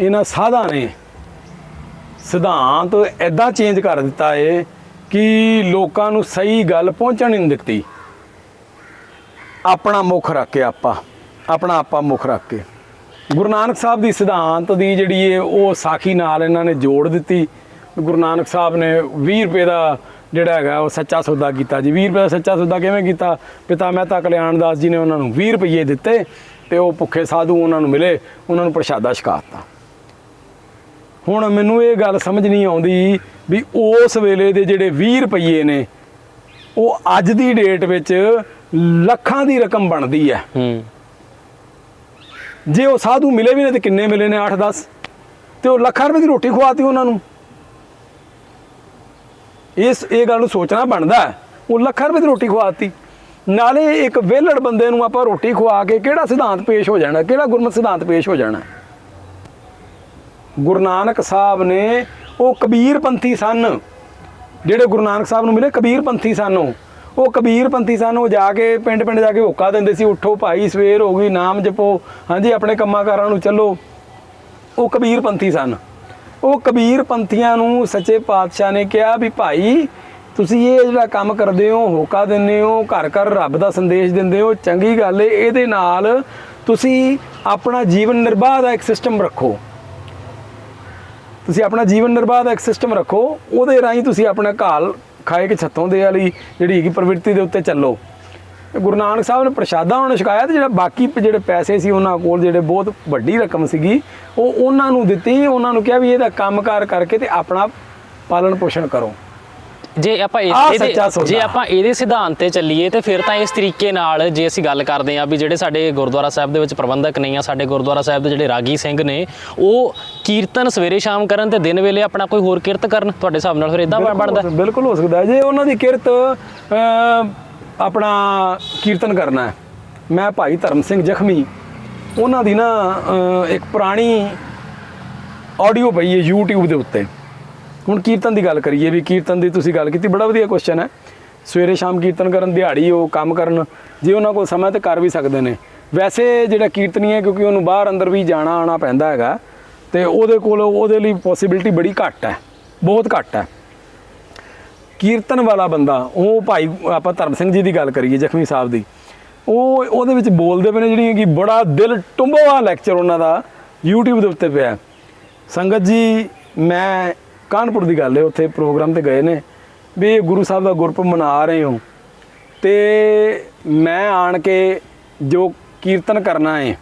ਇਹਨਾਂ ਸਾਧਾਂ ਨੇ। ਸਿਧਾਂਤ ਐਦਾਂ ਚੇਂਜ ਕਰ ਦਿੱਤਾ ਏ ਕਿ ਲੋਕਾਂ ਨੂੰ ਸਹੀ ਗੱਲ ਪਹੁੰਚਣ ਨਹੀਂ ਦਿੱਤੀ। ਆਪਣਾ ਮੁੱਖ ਰੱਖ ਕੇ ਆਪਾਂ ਆਪਣਾ ਆਪਾ ਮੁੱਖ ਰੱਖ ਕੇ। ਗੁਰੂ ਨਾਨਕ ਸਾਹਿਬ ਦੀ ਸਿਧਾਂਤ ਦੀ ਜਿਹੜੀ ਏ ਉਹ ਸਾਖੀ ਨਾਲ ਇਹਨਾਂ ਨੇ ਜੋੜ ਦਿੱਤੀ। ਗੁਰੂ ਨਾਨਕ ਸਾਹਿਬ ਨੇ 20 ਰੁਪਏ ਦਾ ਜਿਹੜਾ ਹੈਗਾ ਉਹ ਸੱਚਾ ਸੌਦਾ ਕੀਤਾ ਜੀ। 20 ਰੁਪਏ ਦਾ ਸੱਚਾ ਸੌਦਾ ਕਿਵੇਂ ਕੀਤਾ? ਪਿਤਾ ਮਹਿਤਾ ਕਲਿਆਣ ਦਾਸ ਜੀ ਨੇ ਉਹਨਾਂ ਨੂੰ 20 ਰੁਪਏ ਦਿੱਤੇ ਤੇ ਉਹ ਭੁੱਖੇ ਸਾਧੂ ਉਹਨਾਂ ਨੂੰ ਮਿਲੇ, ਉਹਨਾਂ ਨੂੰ ਪ੍ਰਸ਼ਾਦਾ ਛਕਾਤਾ। ਹੁਣ ਮੈਨੂੰ ਇਹ ਗੱਲ ਸਮਝ ਨਹੀਂ ਆਉਂਦੀ ਵੀ ਉਸ ਵੇਲੇ ਦੇ ਜਿਹੜੇ 20 ਰੁਪਏ ਨੇ, ਉਹ ਅੱਜ ਦੀ ਡੇਟ ਵਿੱਚ ਲੱਖਾਂ ਦੀ ਰਕਮ ਬਣਦੀ ਹੈ। ਹੂੰ। ਜੇ ਉਹ ਸਾਧੂ ਮਿਲੇ ਵੀ ਨੇ ਤੇ ਕਿੰਨੇ ਮਿਲੇ ਨੇ? 8-10 ਤੇ ਉਹ ਲੱਖਾਂ ਰੁਪਏ ਦੀ ਰੋਟੀ ਖਵਾਤੀ ਉਹਨਾਂ ਨੂੰ। ਇਸ, ਇਹ ਗੱਲ ਨੂੰ ਸੋਚਣਾ ਬਣਦਾ ਉਹ ਲੱਖਾਂ ਰੁਪਏ ਦੀ ਰੋਟੀ ਖਵਾਤੀ। ਨਾਲੇ ਇੱਕ ਵਿਹਲੜ ਬੰਦੇ ਨੂੰ ਆਪਾਂ ਰੋਟੀ ਖਵਾ ਕੇ ਕਿਹੜਾ ਸਿਧਾਂਤ ਪੇਸ਼ ਹੋ ਜਾਣਾ? ਕਿਹੜਾ ਗੁਰਮਤਿ ਸਿਧਾਂਤ ਪੇਸ਼ ਹੋ ਜਾਣਾ? ਗੁਰੂ ਨਾਨਕ ਸਾਹਿਬ ਨੇ ਉਹ ਕਬੀਰ ਪੰਥੀ ਸਨ। ਜਿਹੜੇ ਗੁਰੂ ਨਾਨਕ ਸਾਹਿਬ ਨੂੰ ਮਿਲੇ ਕਬੀਰ ਪੰਥੀ ਸਨ ਉਹ। ਉਹ ਕਬੀਰ ਪੰਥੀ ਸਨ, ਉਹ ਜਾ ਕੇ ਪਿੰਡ ਪਿੰਡ ਜਾ ਕੇ ਹੋਕਾ ਦਿੰਦੇ ਸੀ, ਉੱਠੋ ਭਾਈ, ਸਵੇਰ ਹੋ ਗਈ, ਨਾਮ ਜਪੋ, ਹਾਂਜੀ, ਆਪਣੇ ਕੰਮਾਂ ਕਾਰਾਂ ਨੂੰ ਚੱਲੋ। ਉਹ ਕਬੀਰ ਪੰਥੀ ਸਨ। ਉਹ ਕਬੀਰ ਪੰਥੀਆਂ ਨੂੰ ਸੱਚੇ ਪਾਤਸ਼ਾਹ ਨੇ ਕਿਹਾ ਵੀ ਭਾਈ, ਤੁਸੀਂ ਇਹ ਜਿਹੜਾ ਕੰਮ ਕਰਦੇ ਹੋ, ਹੋਕਾ ਦਿੰਦੇ ਹੋ, ਘਰ ਘਰ ਰੱਬ ਦਾ ਸੰਦੇਸ਼ ਦਿੰਦੇ ਹੋ, ਚੰਗੀ ਗੱਲ ਏ, ਇਹਦੇ ਨਾਲ ਤੁਸੀਂ ਆਪਣਾ ਜੀਵਨ ਨਿਰਵਾਹ ਦਾ ਇੱਕ ਸਿਸਟਮ ਰੱਖੋ। ਤੁਸੀਂ ਆਪਣਾ ਜੀਵਨ ਨਿਰਵਾਹ ਦਾ ਇੱਕ ਸਿਸਟਮ ਰੱਖੋ, ਉਹਦੇ ਰਾਹੀਂ ਤੁਸੀਂ ਆਪਣਾ ਘਾਲ ਖਾਏ ਕਿ ਛੱਤੋਂ ਦੇ ਵਾਲੀ, ਜਿਹੜੀ ਹੈਗੀ ਪ੍ਰਵਿਰਤੀ ਦੇ ਉੱਤੇ ਚੱਲੋ। ਤੇ ਗੁਰੂ ਨਾਨਕ ਸਾਹਿਬ ਨੇ ਪ੍ਰਸ਼ਾਦਾ ਉਹਨਾਂ ਨੂੰ ਛਕਾਇਆ ਤੇ ਜਿਹੜਾ ਬਾਕੀ ਜਿਹੜੇ ਪੈਸੇ ਸੀ ਉਹਨਾਂ ਕੋਲ, ਜਿਹੜੇ ਬਹੁਤ ਵੱਡੀ ਰਕਮ ਸੀਗੀ, ਉਹ ਉਹਨਾਂ ਨੂੰ ਦਿੱਤੀ, ਉਹਨਾਂ ਨੂੰ ਕਿਹਾ ਵੀ ਇਹਦਾ ਕੰਮਕਾਰ ਕਰਕੇ ਤੇ ਆਪਣਾ ਪਾਲਣ ਪੋਸ਼ਣ ਕਰੋ। ਜੇ ਆਪਾਂ ਇਹ- ਆਹ ਇਹਦੇ ਸੱਚਾ ਸੌਦਾ। ਜੇ ਆਪਾਂ ਇਹਦੇ ਸਿਧਾਂਤ ਤੇ ਚੱਲੀਏ ਤੇ ਫਿਰ ਤਾਂ ਇਸ ਤਰੀਕੇ ਨਾਲ ਜੇ ਅਸੀਂ ਗੱਲ ਕਰਦੇ ਹਾਂ ਵੀ ਜਿਹੜੇ ਸਾਡੇ ਗੁਰਦੁਆਰਾ ਸਾਹਿਬ ਦੇ ਵਿੱਚ ਪ੍ਰਬੰਧਕ ਨਹੀਂ ਆ ਸਾਡੇ ਗੁਰਦੁਆਰਾ ਸਾਹਿਬ ਦੇ ਜਿਹੜੇ ਰਾਗੀ ਸਿੰਘ ਨੇ ਉਹ ਕੀਰਤਨ ਸਵੇਰੇ ਸ਼ਾਮ ਕਰਨ ਤੇ ਦਿਨ ਵੇਲੇ ਆਪਣਾ ਕੋਈ ਹੋਰ ਕਿਰਤ ਕਰਨ ਤੁਹਾਡੇ ਹਿਸਾਬ ਨਾਲ ਫਿਰ ਇਦਾਂ ਬਣਦਾ ਬਿਲਕੁਲ ਹੋ ਸਕਦਾ ਹੈ। ਜੇ ਉਹਨਾਂ ਦੀ ਕਿਰਤ ਅਹ, ਆਪਣਾ ਕੀਰਤਨ ਕਰਨਾ ਹੈ ਮੈਂ ਭਾਈ ਧਰਮ ਸਿੰਘ ਜ਼ਖਮੀ ਉਹਨਾਂ ਦੀ ਨਾ ਅਹ, ਇੱਕ ਪੁਰਾਣੀ ਆਡੀਓ ਪਈ ਹੈ YouTube ਦੇ ਉੱਤੇ ਹੁਣ ਕੀਰਤਨ ਦੀ ਗੱਲ ਕਰੀਏ ਵੀ ਕੀਰਤਨ ਦੀ ਤੁਸੀਂ ਗੱਲ ਕੀਤੀ, ਬੜਾ ਵਧੀਆ ਕੁਐਸਚਨ ਹੈ। ਸਵੇਰੇ ਸ਼ਾਮ ਕੀਰਤਨ ਕਰਨ, ਦਿਹਾੜੀ ਉਹ ਕੰਮ ਕਰਨ, ਜੇ ਉਹਨਾਂ ਕੋਲ ਸਮਾਂ ਤੇ ਕਰ ਵੀ ਸਕਦੇ ਨੇ। ਵੈਸੇ ਜਿਹੜਾ ਕੀਰਤਨੀ ਹੈ, ਕਿਉਂਕਿ ਉਹਨੂੰ ਬਾਹਰ ਅੰਦਰ ਵੀ ਜਾਣਾ ਆਣਾ ਪੈਂਦਾ ਹੈਗਾ, ਤੇ ਉਹਦੇ ਕੋਲ ਉਹਦੇ ਲਈ ਪੋਸਿਬਿਲਿਟੀ ਬੜੀ ਘੱਟ ਹੈ, ਬਹੁਤ ਘੱਟ ਹੈ। ਕੀਰਤਨ ਵਾਲਾ ਬੰਦਾ, ਉਹ ਭਾਈ, ਆਪਾਂ ਧਰਮ ਸਿੰਘ ਜੀ ਦੀ ਗੱਲ ਕਰੀਏ, ਜ਼ਖਮੀ ਸਾਹਿਬ ਦੀ, ਉਹ ਉਹਦੇ ਵਿੱਚ ਬੋਲਦੇ ਪਏ ਨੇ ਜਿਹੜੀਆਂ ਕਿ ਬੜਾ ਦਿਲ ਟੁੰਬਵਾ ਲੈਕਚਰ ਉਹਨਾਂ ਦਾ YouTube ਦੇ ਉੱਤੇ ਪਿਆ। ਸੰਗਤ ਜੀ, ਮੈਂ ਕਾਨਪੁਰ ਦੀ ਗੱਲ ਹੈ, ਉੱਥੇ ਪ੍ਰੋਗਰਾਮ ਤੇ ਗਏ ਨੇ ਵੀ ਇਹ ਗੁਰੂ ਸਾਹਿਬ ਦਾ ਗੁਰਪੁਰਬ ਮਨਾ ਰਹੇ ਹੋ। ਤੇ ਮੈਂ ਆਣ ਕੇ ਜੋ ਕੀਰਤਨ ਕਰਨਾ ਹੈ,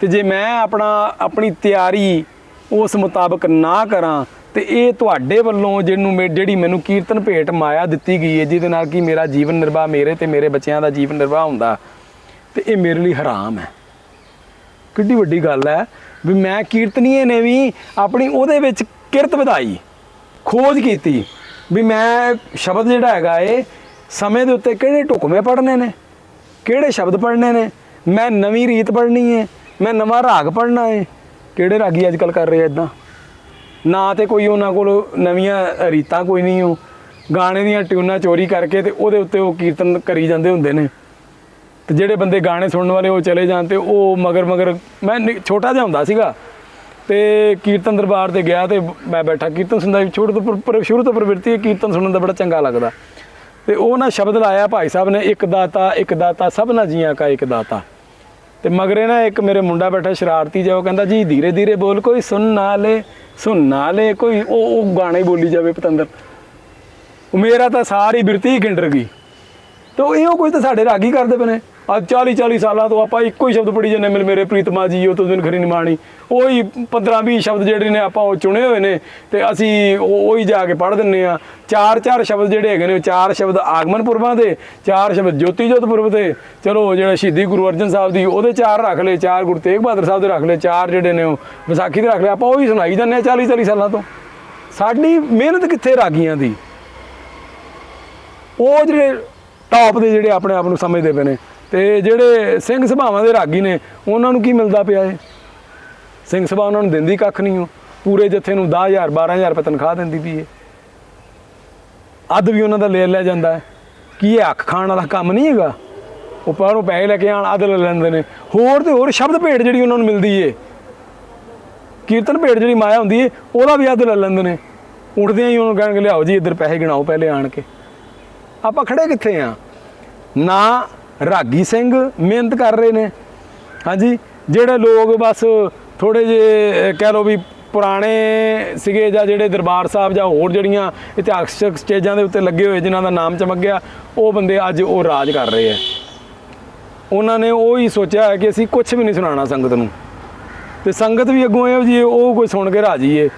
ਤੇ ਜੇ ਮੈਂ ਆਪਣਾ, ਆਪਣੀ ਤਿਆਰੀ ਉਸ ਮੁਤਾਬਕ ਨਾ ਕਰਾਂ, ਤੇ ਇਹ ਤੁਹਾਡੇ ਵੱਲੋਂ ਜਿਹਨੂੰ ਮੇ- ਜਿਹੜੀ ਮੈਨੂੰ ਕੀਰਤਨ ਭੇਟ ਮਾਇਆ ਦਿੱਤੀ ਗਈ ਹੈ, ਜਿਹਦੇ ਨਾਲ ਕਿ ਮੇਰਾ ਜੀਵਨ ਨਿਰਵਾਹ ਮੇਰੇ ਤੇ ਮੇਰੇ ਬੱਚਿਆਂ ਦਾ ਜੀਵਨ ਨਿਰਵਾਹ ਹੁੰਦਾ, ਤੇ ਇਹ ਮੇਰੇ ਲਈ ਹਰਾਮ ਹੈ। ਕਿੱਡੀ ਵੱਡੀ ਗੱਲ ਹੈ ਵੀ ਮੈਂ ਕੀਰਤਨੀਏ ਨੇ ਵੀ ਆਪਣੀ ਉਹਦੇ ਵਿੱਚ ਕਿਰਤ ਵਧਾਈ, ਖੋਜ ਕੀਤੀ ਵੀ ਮੈਂ ਸ਼ਬਦ ਜਿਹੜਾ ਹੈਗਾ ਏ ਸਮੇਂ ਦੇ ਉੱਤੇ ਕਿਹੜੇ ਢੁਕਵੇਂ ਪੜ੍ਹਨੇ ਨੇ, ਕਿਹੜੇ ਸ਼ਬਦ ਪੜ੍ਹਨੇ ਨੇ, ਮੈਂ ਨਵੀਂ ਰੀਤ ਪੜ੍ਹਨੀ ਹੈ ਮੈਂ ਨਵਾਂ ਰਾਗ ਪੜ੍ਹਨਾ ਏ, ਕਿਹੜੇ ਰਾਗੀ ਅੱਜ ਕੱਲ ਕਰ ਰਹੇ ਇਦਾਂ ਨਾ ਤੇ ਕੋਈ ਉਹਨਾਂ ਕੋਲ ਨਵੀਆਂ ਰੀਤਾਂ ਕੋਈ ਨਹੀਂ ਹੋ ਗਾਣੇ ਦੀਆਂ ਟਿਊਨਾਂ ਚੋਰੀ ਕਰਕੇ ਤੇ ਉਹਦੇ ਉੱਤੇ ਉਹ ਕੀਰਤਨ ਕਰੀ ਜਾਂਦੇ ਹੁੰਦੇ ਨੇ। ਤੇ ਜਿਹੜੇ ਬੰਦੇ ਗਾਣੇ ਸੁਣਨ ਵਾਲੇ ਉਹ ਚਲੇ ਜਾਣ ਤੇ ਉਹ ਮਗਰ ਮਗਰ ਮੈਂ ਛੋਟਾ ਜਿਹਾ ਹੁੰਦਾ ਸੀਗਾ ਤੇ ਕੀਰਤਨ ਦਰਬਾਰ ਤੇ ਗਿਆ ਤੇ ਮੈਂ ਬੈਠਾ। ਕੀਰਤਨ ਸੁਣਦਾ ਸੀ। ਸ਼ੁਰੂ ਤੋਂ ਪਰ- ਸ਼ੁਰੂ ਤੋਂ ਪ੍ਰਵਿਰਤੀ ਹੈ, ਕੀਰਤਨ ਸੁਣਨ ਦਾ ਬੜਾ ਚੰਗਾ ਲੱਗਦਾ। ਤੇ ਉਹ ਨਾ ਸ਼ਬਦ ਲਾਇਆ ਭਾਈ ਸਾਹਿਬ ਨੇ, ਇੱਕ ਦਾਤਾ ਇੱਕ ਦਾਤਾ ਸਭਨਾ ਜੀਆਂ ਕਾ ਇੱਕ ਦਾਤਾ। ਤੇ ਮਗਰੇ ਨਾ ਇੱਕ ਮੇਰੇ ਮੁੰਡਾ ਬੈਠਾ, ਸ਼ਰਾਰਤੀ ਜਿਹਾ, ਉਹ ਕਹਿੰਦਾ, ਜੀ ਧੀਰੇ ਧੀਰੇ ਬੋਲ, ਕੋਈ ਸੁਣ ਨਾ ਲੈ, ਸੁਣ ਨਾ ਲੈ, ਕੋਈ ਉਹ ਉਹ ਗਾਣਾ ਹੀ ਬੋਲੀ ਜਾਵੇ ਪਤੰਦਰ। ਉਹ ਮੇਰਾ ਤਾਂ ਸਾਰੀ ਬਿਰਤੀ ਹੀ ਖਿੰਡਰ ਗਈ। ਤੇ ਉਹ ਇਹੋ ਕੁਝ ਤਾਂ ਸਾਡੇ ਰਾਗੀ ਕਰਦੇ ਪਏ ਨੇ। ਅੱਜ 40 40 ਸਾਲਾਂ ਤੋਂ ਆਪਾਂ ਇੱਕੋ ਹੀ ਸ਼ਬਦ ਪੜੀ ਜਾਂਦੇ ਮਿਲ ਮੇਰੇ ਪ੍ਰੀਤਮਾ ਜੀ, ਉਹ ਤੋਂ ਦਿਨ ਖਰੀ ਨਿਮਾਣੀ। ਉਹੀ 15 20 ਸ਼ਬਦ ਜਿਹੜੇ ਨੇ ਆਪਾਂ ਉਹ ਚੁਣੇ ਹੋਏ ਨੇ ਤੇ ਅਸੀਂ ਉਹ ਉਹੀ ਜਾ ਕੇ ਪੜ ਦਿੰਨੇ ਆ ਚਾਰ ਚਾਰ ਸ਼ਬਦ ਜਿਹੜੇ ਹੈਗੇ ਨੇ ਉਹ ਚਾਰ ਸ਼ਬਦ ਆਗਮਨ ਪੁਰਬਾਂ ਦੇ, ਚਾਰ ਸ਼ਬਦ ਜੋਤੀ ਜੋਤ ਪੁਰਬ ਦੇ। ਚਲੋ, ਜਿਹੜਾ ਸ਼ਹੀਦੀ ਗੁਰੂ ਅਰਜਨ ਸਾਹਿਬ ਦੀ, ਉਹਦੇ ਚਾਰ ਰੱਖ ਲਏ, ਚਾਰ ਗੁਰੂ ਤੇਗ ਬਹਾਦਰ ਸਾਹਿਬ ਦੇ ਰੱਖ ਲਏ, ਚਾਰ ਜਿਹੜੇ ਨੇ ਉਹ ਵਿਸਾਖੀ ਦੇ ਰੱਖ ਲਏ। ਆਪਾਂ ਉਹੀ ਸੁਣਾਈ ਜਾਂਦੇ ਆ 40 40 ਸਾਲਾਂ ਤੋਂ। ਸਾਡੀ ਮਿਹਨਤ ਕਿੱਥੇ ਰਾਗੀਆਂ ਦੀ? ਉਹ ਜਿਹੜੇ ਟੌਪ ਦੇ ਜਿਹੜੇ ਆਪਣੇ ਆਪ ਨੂੰ ਸਮਝਦੇ ਪਏ ਨੇ ਤੇ ਜਿਹੜੇ ਸਿੰਘ ਸਭਾਵਾਂ ਦੇ ਰਾਗੀ ਨੇ, ਉਹਨਾਂ ਨੂੰ ਕੀ ਮਿਲਦਾ ਪਿਆ ਏ ਸਿੰਘ ਸਭਾ ਉਹਨਾਂ ਨੂੰ ਦਿੰਦੀ ਕੱਖ ਨਹੀਂ ਉਹ। ਪੂਰੇ ਜਥੇ ਨੂੰ 10000 12000 ਰੁਪਏ ਤਨਖਾਹ ਦਿੰਦੀ ਪਈ ਏ ਅੱਧ ਵੀ ਉਹਨਾਂ ਦਾ ਲੈ ਲਿਆ ਜਾਂਦਾ ਹੈ। ਕੀ ਇਹ ਅੱਖ ਖਾਣ ਵਾਲਾ ਕੰਮ ਨਹੀਂ ਹੈਗਾ? ਉਹ ਬਾਹਰੋਂ ਪੈਸੇ ਲੈ ਕੇ ਆਣ ਅੱਧ ਲੈ ਲੈਂਦੇ ਨੇ। ਹੋਰ ਤੇ ਹੋਰ ਸ਼ਬਦ ਭੇਟ ਜਿਹੜੀ ਉਹਨਾਂ ਨੂੰ ਮਿਲਦੀ ਏ। ਕੀਰਤਨ ਭੇਟ ਜਿਹੜੀ ਮਾਇਆ ਹੁੰਦੀ ਏ, ਉਹਦਾ ਵੀ ਅੱਧ ਲੈ ਲੈਂਦੇ ਨੇ। ਉੱਠਦਿਆਂ ਹੀ ਉਹਨੂੰ ਕਹਿਣਗੇ, ਲਿਆਓ ਜੀ, ਇੱਧਰ ਪੈਸੇ ਗਿਣਾਓ ਪਹਿਲੇ ਆਣ ਕੇ। ਆਪਾਂ ਖੜੇ ਕਿੱਥੇ ਆ? ਨਾ ਰਾਗੀ ਸਿੰਘ ਮਿਹਨਤ ਕਰ ਰਹੇ ਨੇ। ਹਾਂਜੀ, ਜਿਹੜੇ ਲੋਕ ਬਸ ਥੋੜੇ ਜੇ ਕਹਿ ਲਓ ਵੀ ਪੁਰਾਣੇ ਸੀਗੇ ਜਾਂ ਜਿਹੜੇ ਦਰਬਾਰ ਸਾਹਿਬ ਜਾਂ ਹੋਰ ਜਿਹੜੀਆਂ ਇਤਿਹਾਸਕ ਸਟੇਜਾਂ ਦੇ ਉੱਤੇ ਲੱਗੇ ਹੋਏ ਜਿਨ੍ਹਾਂ ਦਾ ਨਾਮ ਚਮਕ ਗਿਆ ਉਹ ਬੰਦੇ ਅੱਜ ਉਹ ਰਾਜ ਕਰ ਰਹੇ ਆ ਉਹਨਾਂ ਨੇ ਉਹ ਹੀ ਸੋਚਿਆ ਹੈ ਕਿ ਅਸੀਂ ਕੁਝ ਵੀ ਨਹੀਂ ਸੁਣਾਉਣਾ ਸੰਗਤ ਨੂੰ। ਤੇ ਸੰਗਤ ਵੀ ਅੱਗੋਂ ਇਹੋ ਜੀ ਉਹ ਕੋਈ ਸੁਣ ਕੇ ਰਾਜੀ ਏ।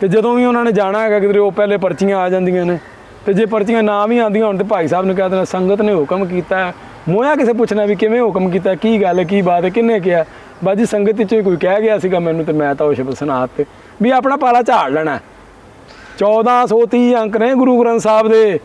ਤੇ ਜਦੋਂ ਵੀ ਉਹਨਾਂ ਨੇ ਜਾਣਾ ਹੈਗਾ ਕਿਤੇ ਉਹ ਪਹਿਲੇ ਪਰਚੀਆਂ ਆ ਜਾਂਦੀਆਂ ਨੇ। ਤੇ ਜੇ ਪਰਚੀਆਂ ਨਾ ਵੀ ਆਉਂਦੀਆਂ ਹੋਣ ਤੇ ਭਾਈ ਸਾਹਿਬ ਨੇ ਕਹਿ ਦੇਣਾ ਸੰਗਤ ਨੇ ਹੁਕਮ ਕੀਤਾ ਮੋਇਆ ਕਿਸੇ ਪੁੱਛਣਾ ਵੀ ਕਿਵੇਂ ਹੁਕਮ ਕੀਤਾ, ਕੀ ਗੱਲ, ਕੀ ਬਾਤ ਕਿੰਨੇ ਕਿਹਾ? ਬਾਜੀ ਸੰਗਤ ਵਿੱਚੋਂ ਹੀ ਕੋਈ ਕਹਿ ਗਿਆ ਸੀਗਾ ਮੈਨੂੰ ਤੇ ਮੈਂ ਤਾਂ ਉਹ ਸ਼ਬਦ ਸੁਣਾ ਤੇ ਵੀ ਆਪਣਾ ਪਾਲਾ ਝਾੜ ਲੈਣਾ ਹੈ। 1430 ਅੰਕ ਨੇ ਗੁਰੂ ਗ੍ਰੰਥ ਸਾਹਿਬ ਦੇ।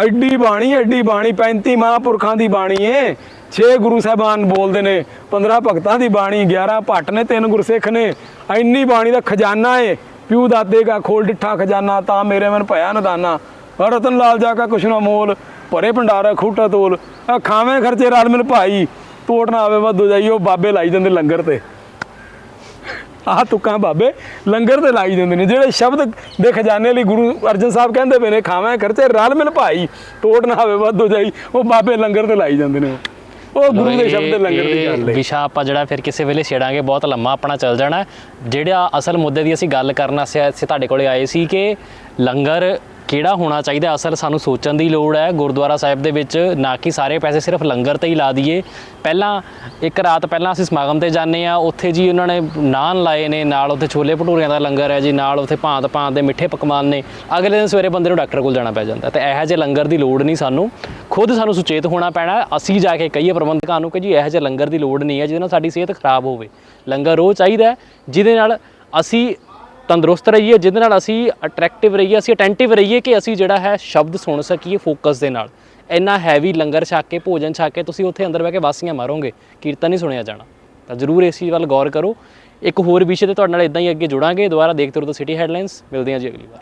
ਐਡੀ ਬਾਣੀ ਐਡੀ ਬਾਣੀ 35 ਮਹਾਂਪੁਰਖਾਂ ਦੀ ਬਾਣੀ ਏ। 6 ਗੁਰੂ ਸਾਹਿਬਾਨ ਬੋਲਦੇ ਨੇ 15 ਭਗਤਾਂ ਦੀ ਬਾਣੀ 11 ਭੱਟ ਨੇ, ਤਿੰਨ ਗੁਰਸਿੱਖ ਨੇ। ਇੰਨੀ ਬਾਣੀ ਦਾ ਖਜ਼ਾਨਾ ਏ। ਪਿਉ ਦਾਦੇਗਾ ਖੋਲ ਡਿੱਠਾ ਖਜ਼ਾਨਾ, ਤਾਂ ਮੇਰੇ ਮਨ ਭਇਆ ਨਦਾਨਾ। ਰਤਨ ਲਾਲ ਜਾ ਕਾ ਕੁਛ ਨਾ ਮੋਲ। ਭਰੇ ਭੰਡਾਰਾ ਖੂਟਾ ਤੋਲ ਆ ਖਾਵੇਂ ਖਰਚੇ ਰਲ ਮਿਲ ਭਾਈ। ਤੋੜ ਨਾ ਆਵੇ ਵਾਧੂ ਜਾਈ ਉਹ ਬਾਬੇ ਲਾਈ ਜਾਂਦੇ ਲੰਗਰ ਤੇ। ਆਹ ਤੁਕਾਂ ਬਾਬੇ ਲੰਗਰ ਤੇ ਲਾਈ ਜਾਂਦੇ ਨੇ ਜਿਹੜੇ ਸ਼ਬਦ ਦੇ ਖਜ਼ਾਨੇ ਲਈ ਗੁਰੂ ਅਰਜਨ ਸਾਹਿਬ ਕਹਿੰਦੇ ਪਏ ਨੇ ਖਾਵਾਂ ਖਰਚੇ ਰਲ ਮਿਲ ਭਾਈ ਤੋੜ ਨਾ ਹੋਵੇ ਵਾਧੋ ਜਾਈ ਉਹ ਬਾਬੇ ਲੰਗਰ ਤੇ ਲਾਈ ਜਾਂਦੇ ਨੇ। ਉਹ ਗੁਰੂ ਦੇ ਸ਼ਬਦ ਲੰਗਰ ਦੀ ਗੱਲ ਹੈ ਵਿਸ਼ਾ ਆਪਾਂ ਜਿਹੜਾ ਫਿਰ ਕਿਸੇ ਵੇਲੇ ਛੇੜਾਂਗੇ ਬਹੁਤ ਲੰਮਾ ਆਪਣਾ ਚੱਲ ਜਾਣਾ। ਹੈ। ਜਿਹੜਾ ਅਸਲ ਮੁੱਦੇ ਦੀ ਅਸੀਂ ਗੱਲ ਕਰਨ ਅਸੀਂ ਤੁਹਾਡੇ ਕੋਲੇ ਆਏ ਸੀ ਕਿ ਲੰਗਰ ਕਿਹੜਾ ਹੋਣਾ ਚਾਹੀਦਾ ਅਸਲ ਸਾਨੂੰ ਸੋਚਣ ਦੀ ਲੋੜ ਹੈ। ਗੁਰਦੁਆਰਾ ਸਾਹਿਬ ਦੇ ਵਿੱਚ ਨਾ ਕਿ ਸਾਰੇ ਪੈਸੇ ਸਿਰਫ ਲੰਗਰ ਤੇ ਹੀ ਲਾ ਦਈਏ। ਪਹਿਲਾਂ, ਇੱਕ ਰਾਤ ਪਹਿਲਾਂ ਅਸੀਂ ਸਮਾਗਮ ਤੇ ਜਾਂਦੇ ਆ ਉੱਥੇ ਜੀ ਉਹਨਾਂ ਨੇ ਨਾਨ ਲਾਏ ਨੇ। ਨਾਲ ਉੱਥੇ ਛੋਲੇ ਭਟੂਰਿਆਂ ਦਾ ਲੰਗਰ ਹੈ ਜੀ। ਨਾਲ ਉੱਥੇ ਭਾਂਤ ਭਾਂਤ ਦੇ ਮਿੱਠੇ ਪਕਵਾਨ ਨੇ। ਅਗਲੇ ਦਿਨ ਸਵੇਰੇ ਬੰਦੇ ਨੂੰ ਡਾਕਟਰ ਕੋਲ ਜਾਣਾ ਪੈ ਜਾਂਦਾ। ਤੇ ਇਹੋ ਜਿਹੇ ਲੰਗਰ ਦੀ ਲੋੜ ਨਹੀਂ ਸਾਨੂੰ। ਖੁਦ ਸਾਨੂੰ ਸੁਚੇਤ ਹੋਣਾ ਪੈਣਾ ਅਸੀਂ ਜਾ ਕੇ ਕਹੀਏ ਪ੍ਰਬੰਧਕਾਂ ਨੂੰ ਕਿ ਜੀ ਇਹੋ ਜਿਹੇ ਲੰਗਰ ਦੀ ਲੋੜ ਨਹੀਂ ਹੈ ਜਿਹਦੇ ਨਾਲ ਸਾਡੀ ਸਿਹਤ ਖਰਾਬ ਹੋਵੇ। ਲੰਗਰ ਉਹ ਚਾਹੀਦਾ ਜਿਹਦੇ ਨਾਲ ਅਸੀਂ ਤੰਦਰੁਸਤ ਰਹੀਏ, ਜਿਹਦੇ ਨਾਲ ਅਸੀਂ ਅਟਰੈਕਟਿਵ ਰਹੀਏ, ਅਸੀਂ ਅਟੈਂਟਿਵ ਰਹੀਏ ਕਿ ਅਸੀਂ ਜਿਹੜਾ ਹੈ ਸ਼ਬਦ ਸੁਣ ਸਕੀਏ ਫੋਕਸ ਦੇ ਨਾਲ। ਇੰਨਾ ਹੈਵੀ ਲੰਗਰ ਛਕ ਕੇ ਭੋਜਨ ਛਕ ਕੇ ਤੁਸੀਂ ਉੱਥੇ ਅੰਦਰ ਬਹਿ ਕੇ ਵਾਸੀਆਂ ਮਾਰੋਗੇ, ਕੀਰਤਨ ਨਹੀਂ ਸੁਣਿਆ ਜਾਣਾ। ਤਾਂ ਜ਼ਰੂਰ ਇਸ ਚੀਜ਼ ਵੱਲ ਗੌਰ ਕਰੋ। ਇੱਕ ਹੋਰ ਵਿਸ਼ੇ ਤੇ ਤੁਹਾਡੇ ਨਾਲ ਇਦਾਂ ਹੀ ਅੱਗੇ ਜੁੜਾਂਗੇ। ਦੁਬਾਰਾ ਦੇਖਦੇ ਰਹੋ ਸਿਟੀ ਹੈਡਲਾਈਨਸ ਮਿਲਦੇ ਹਾਂ ਜੀ ਅਗਲੀ ਵਾਰ।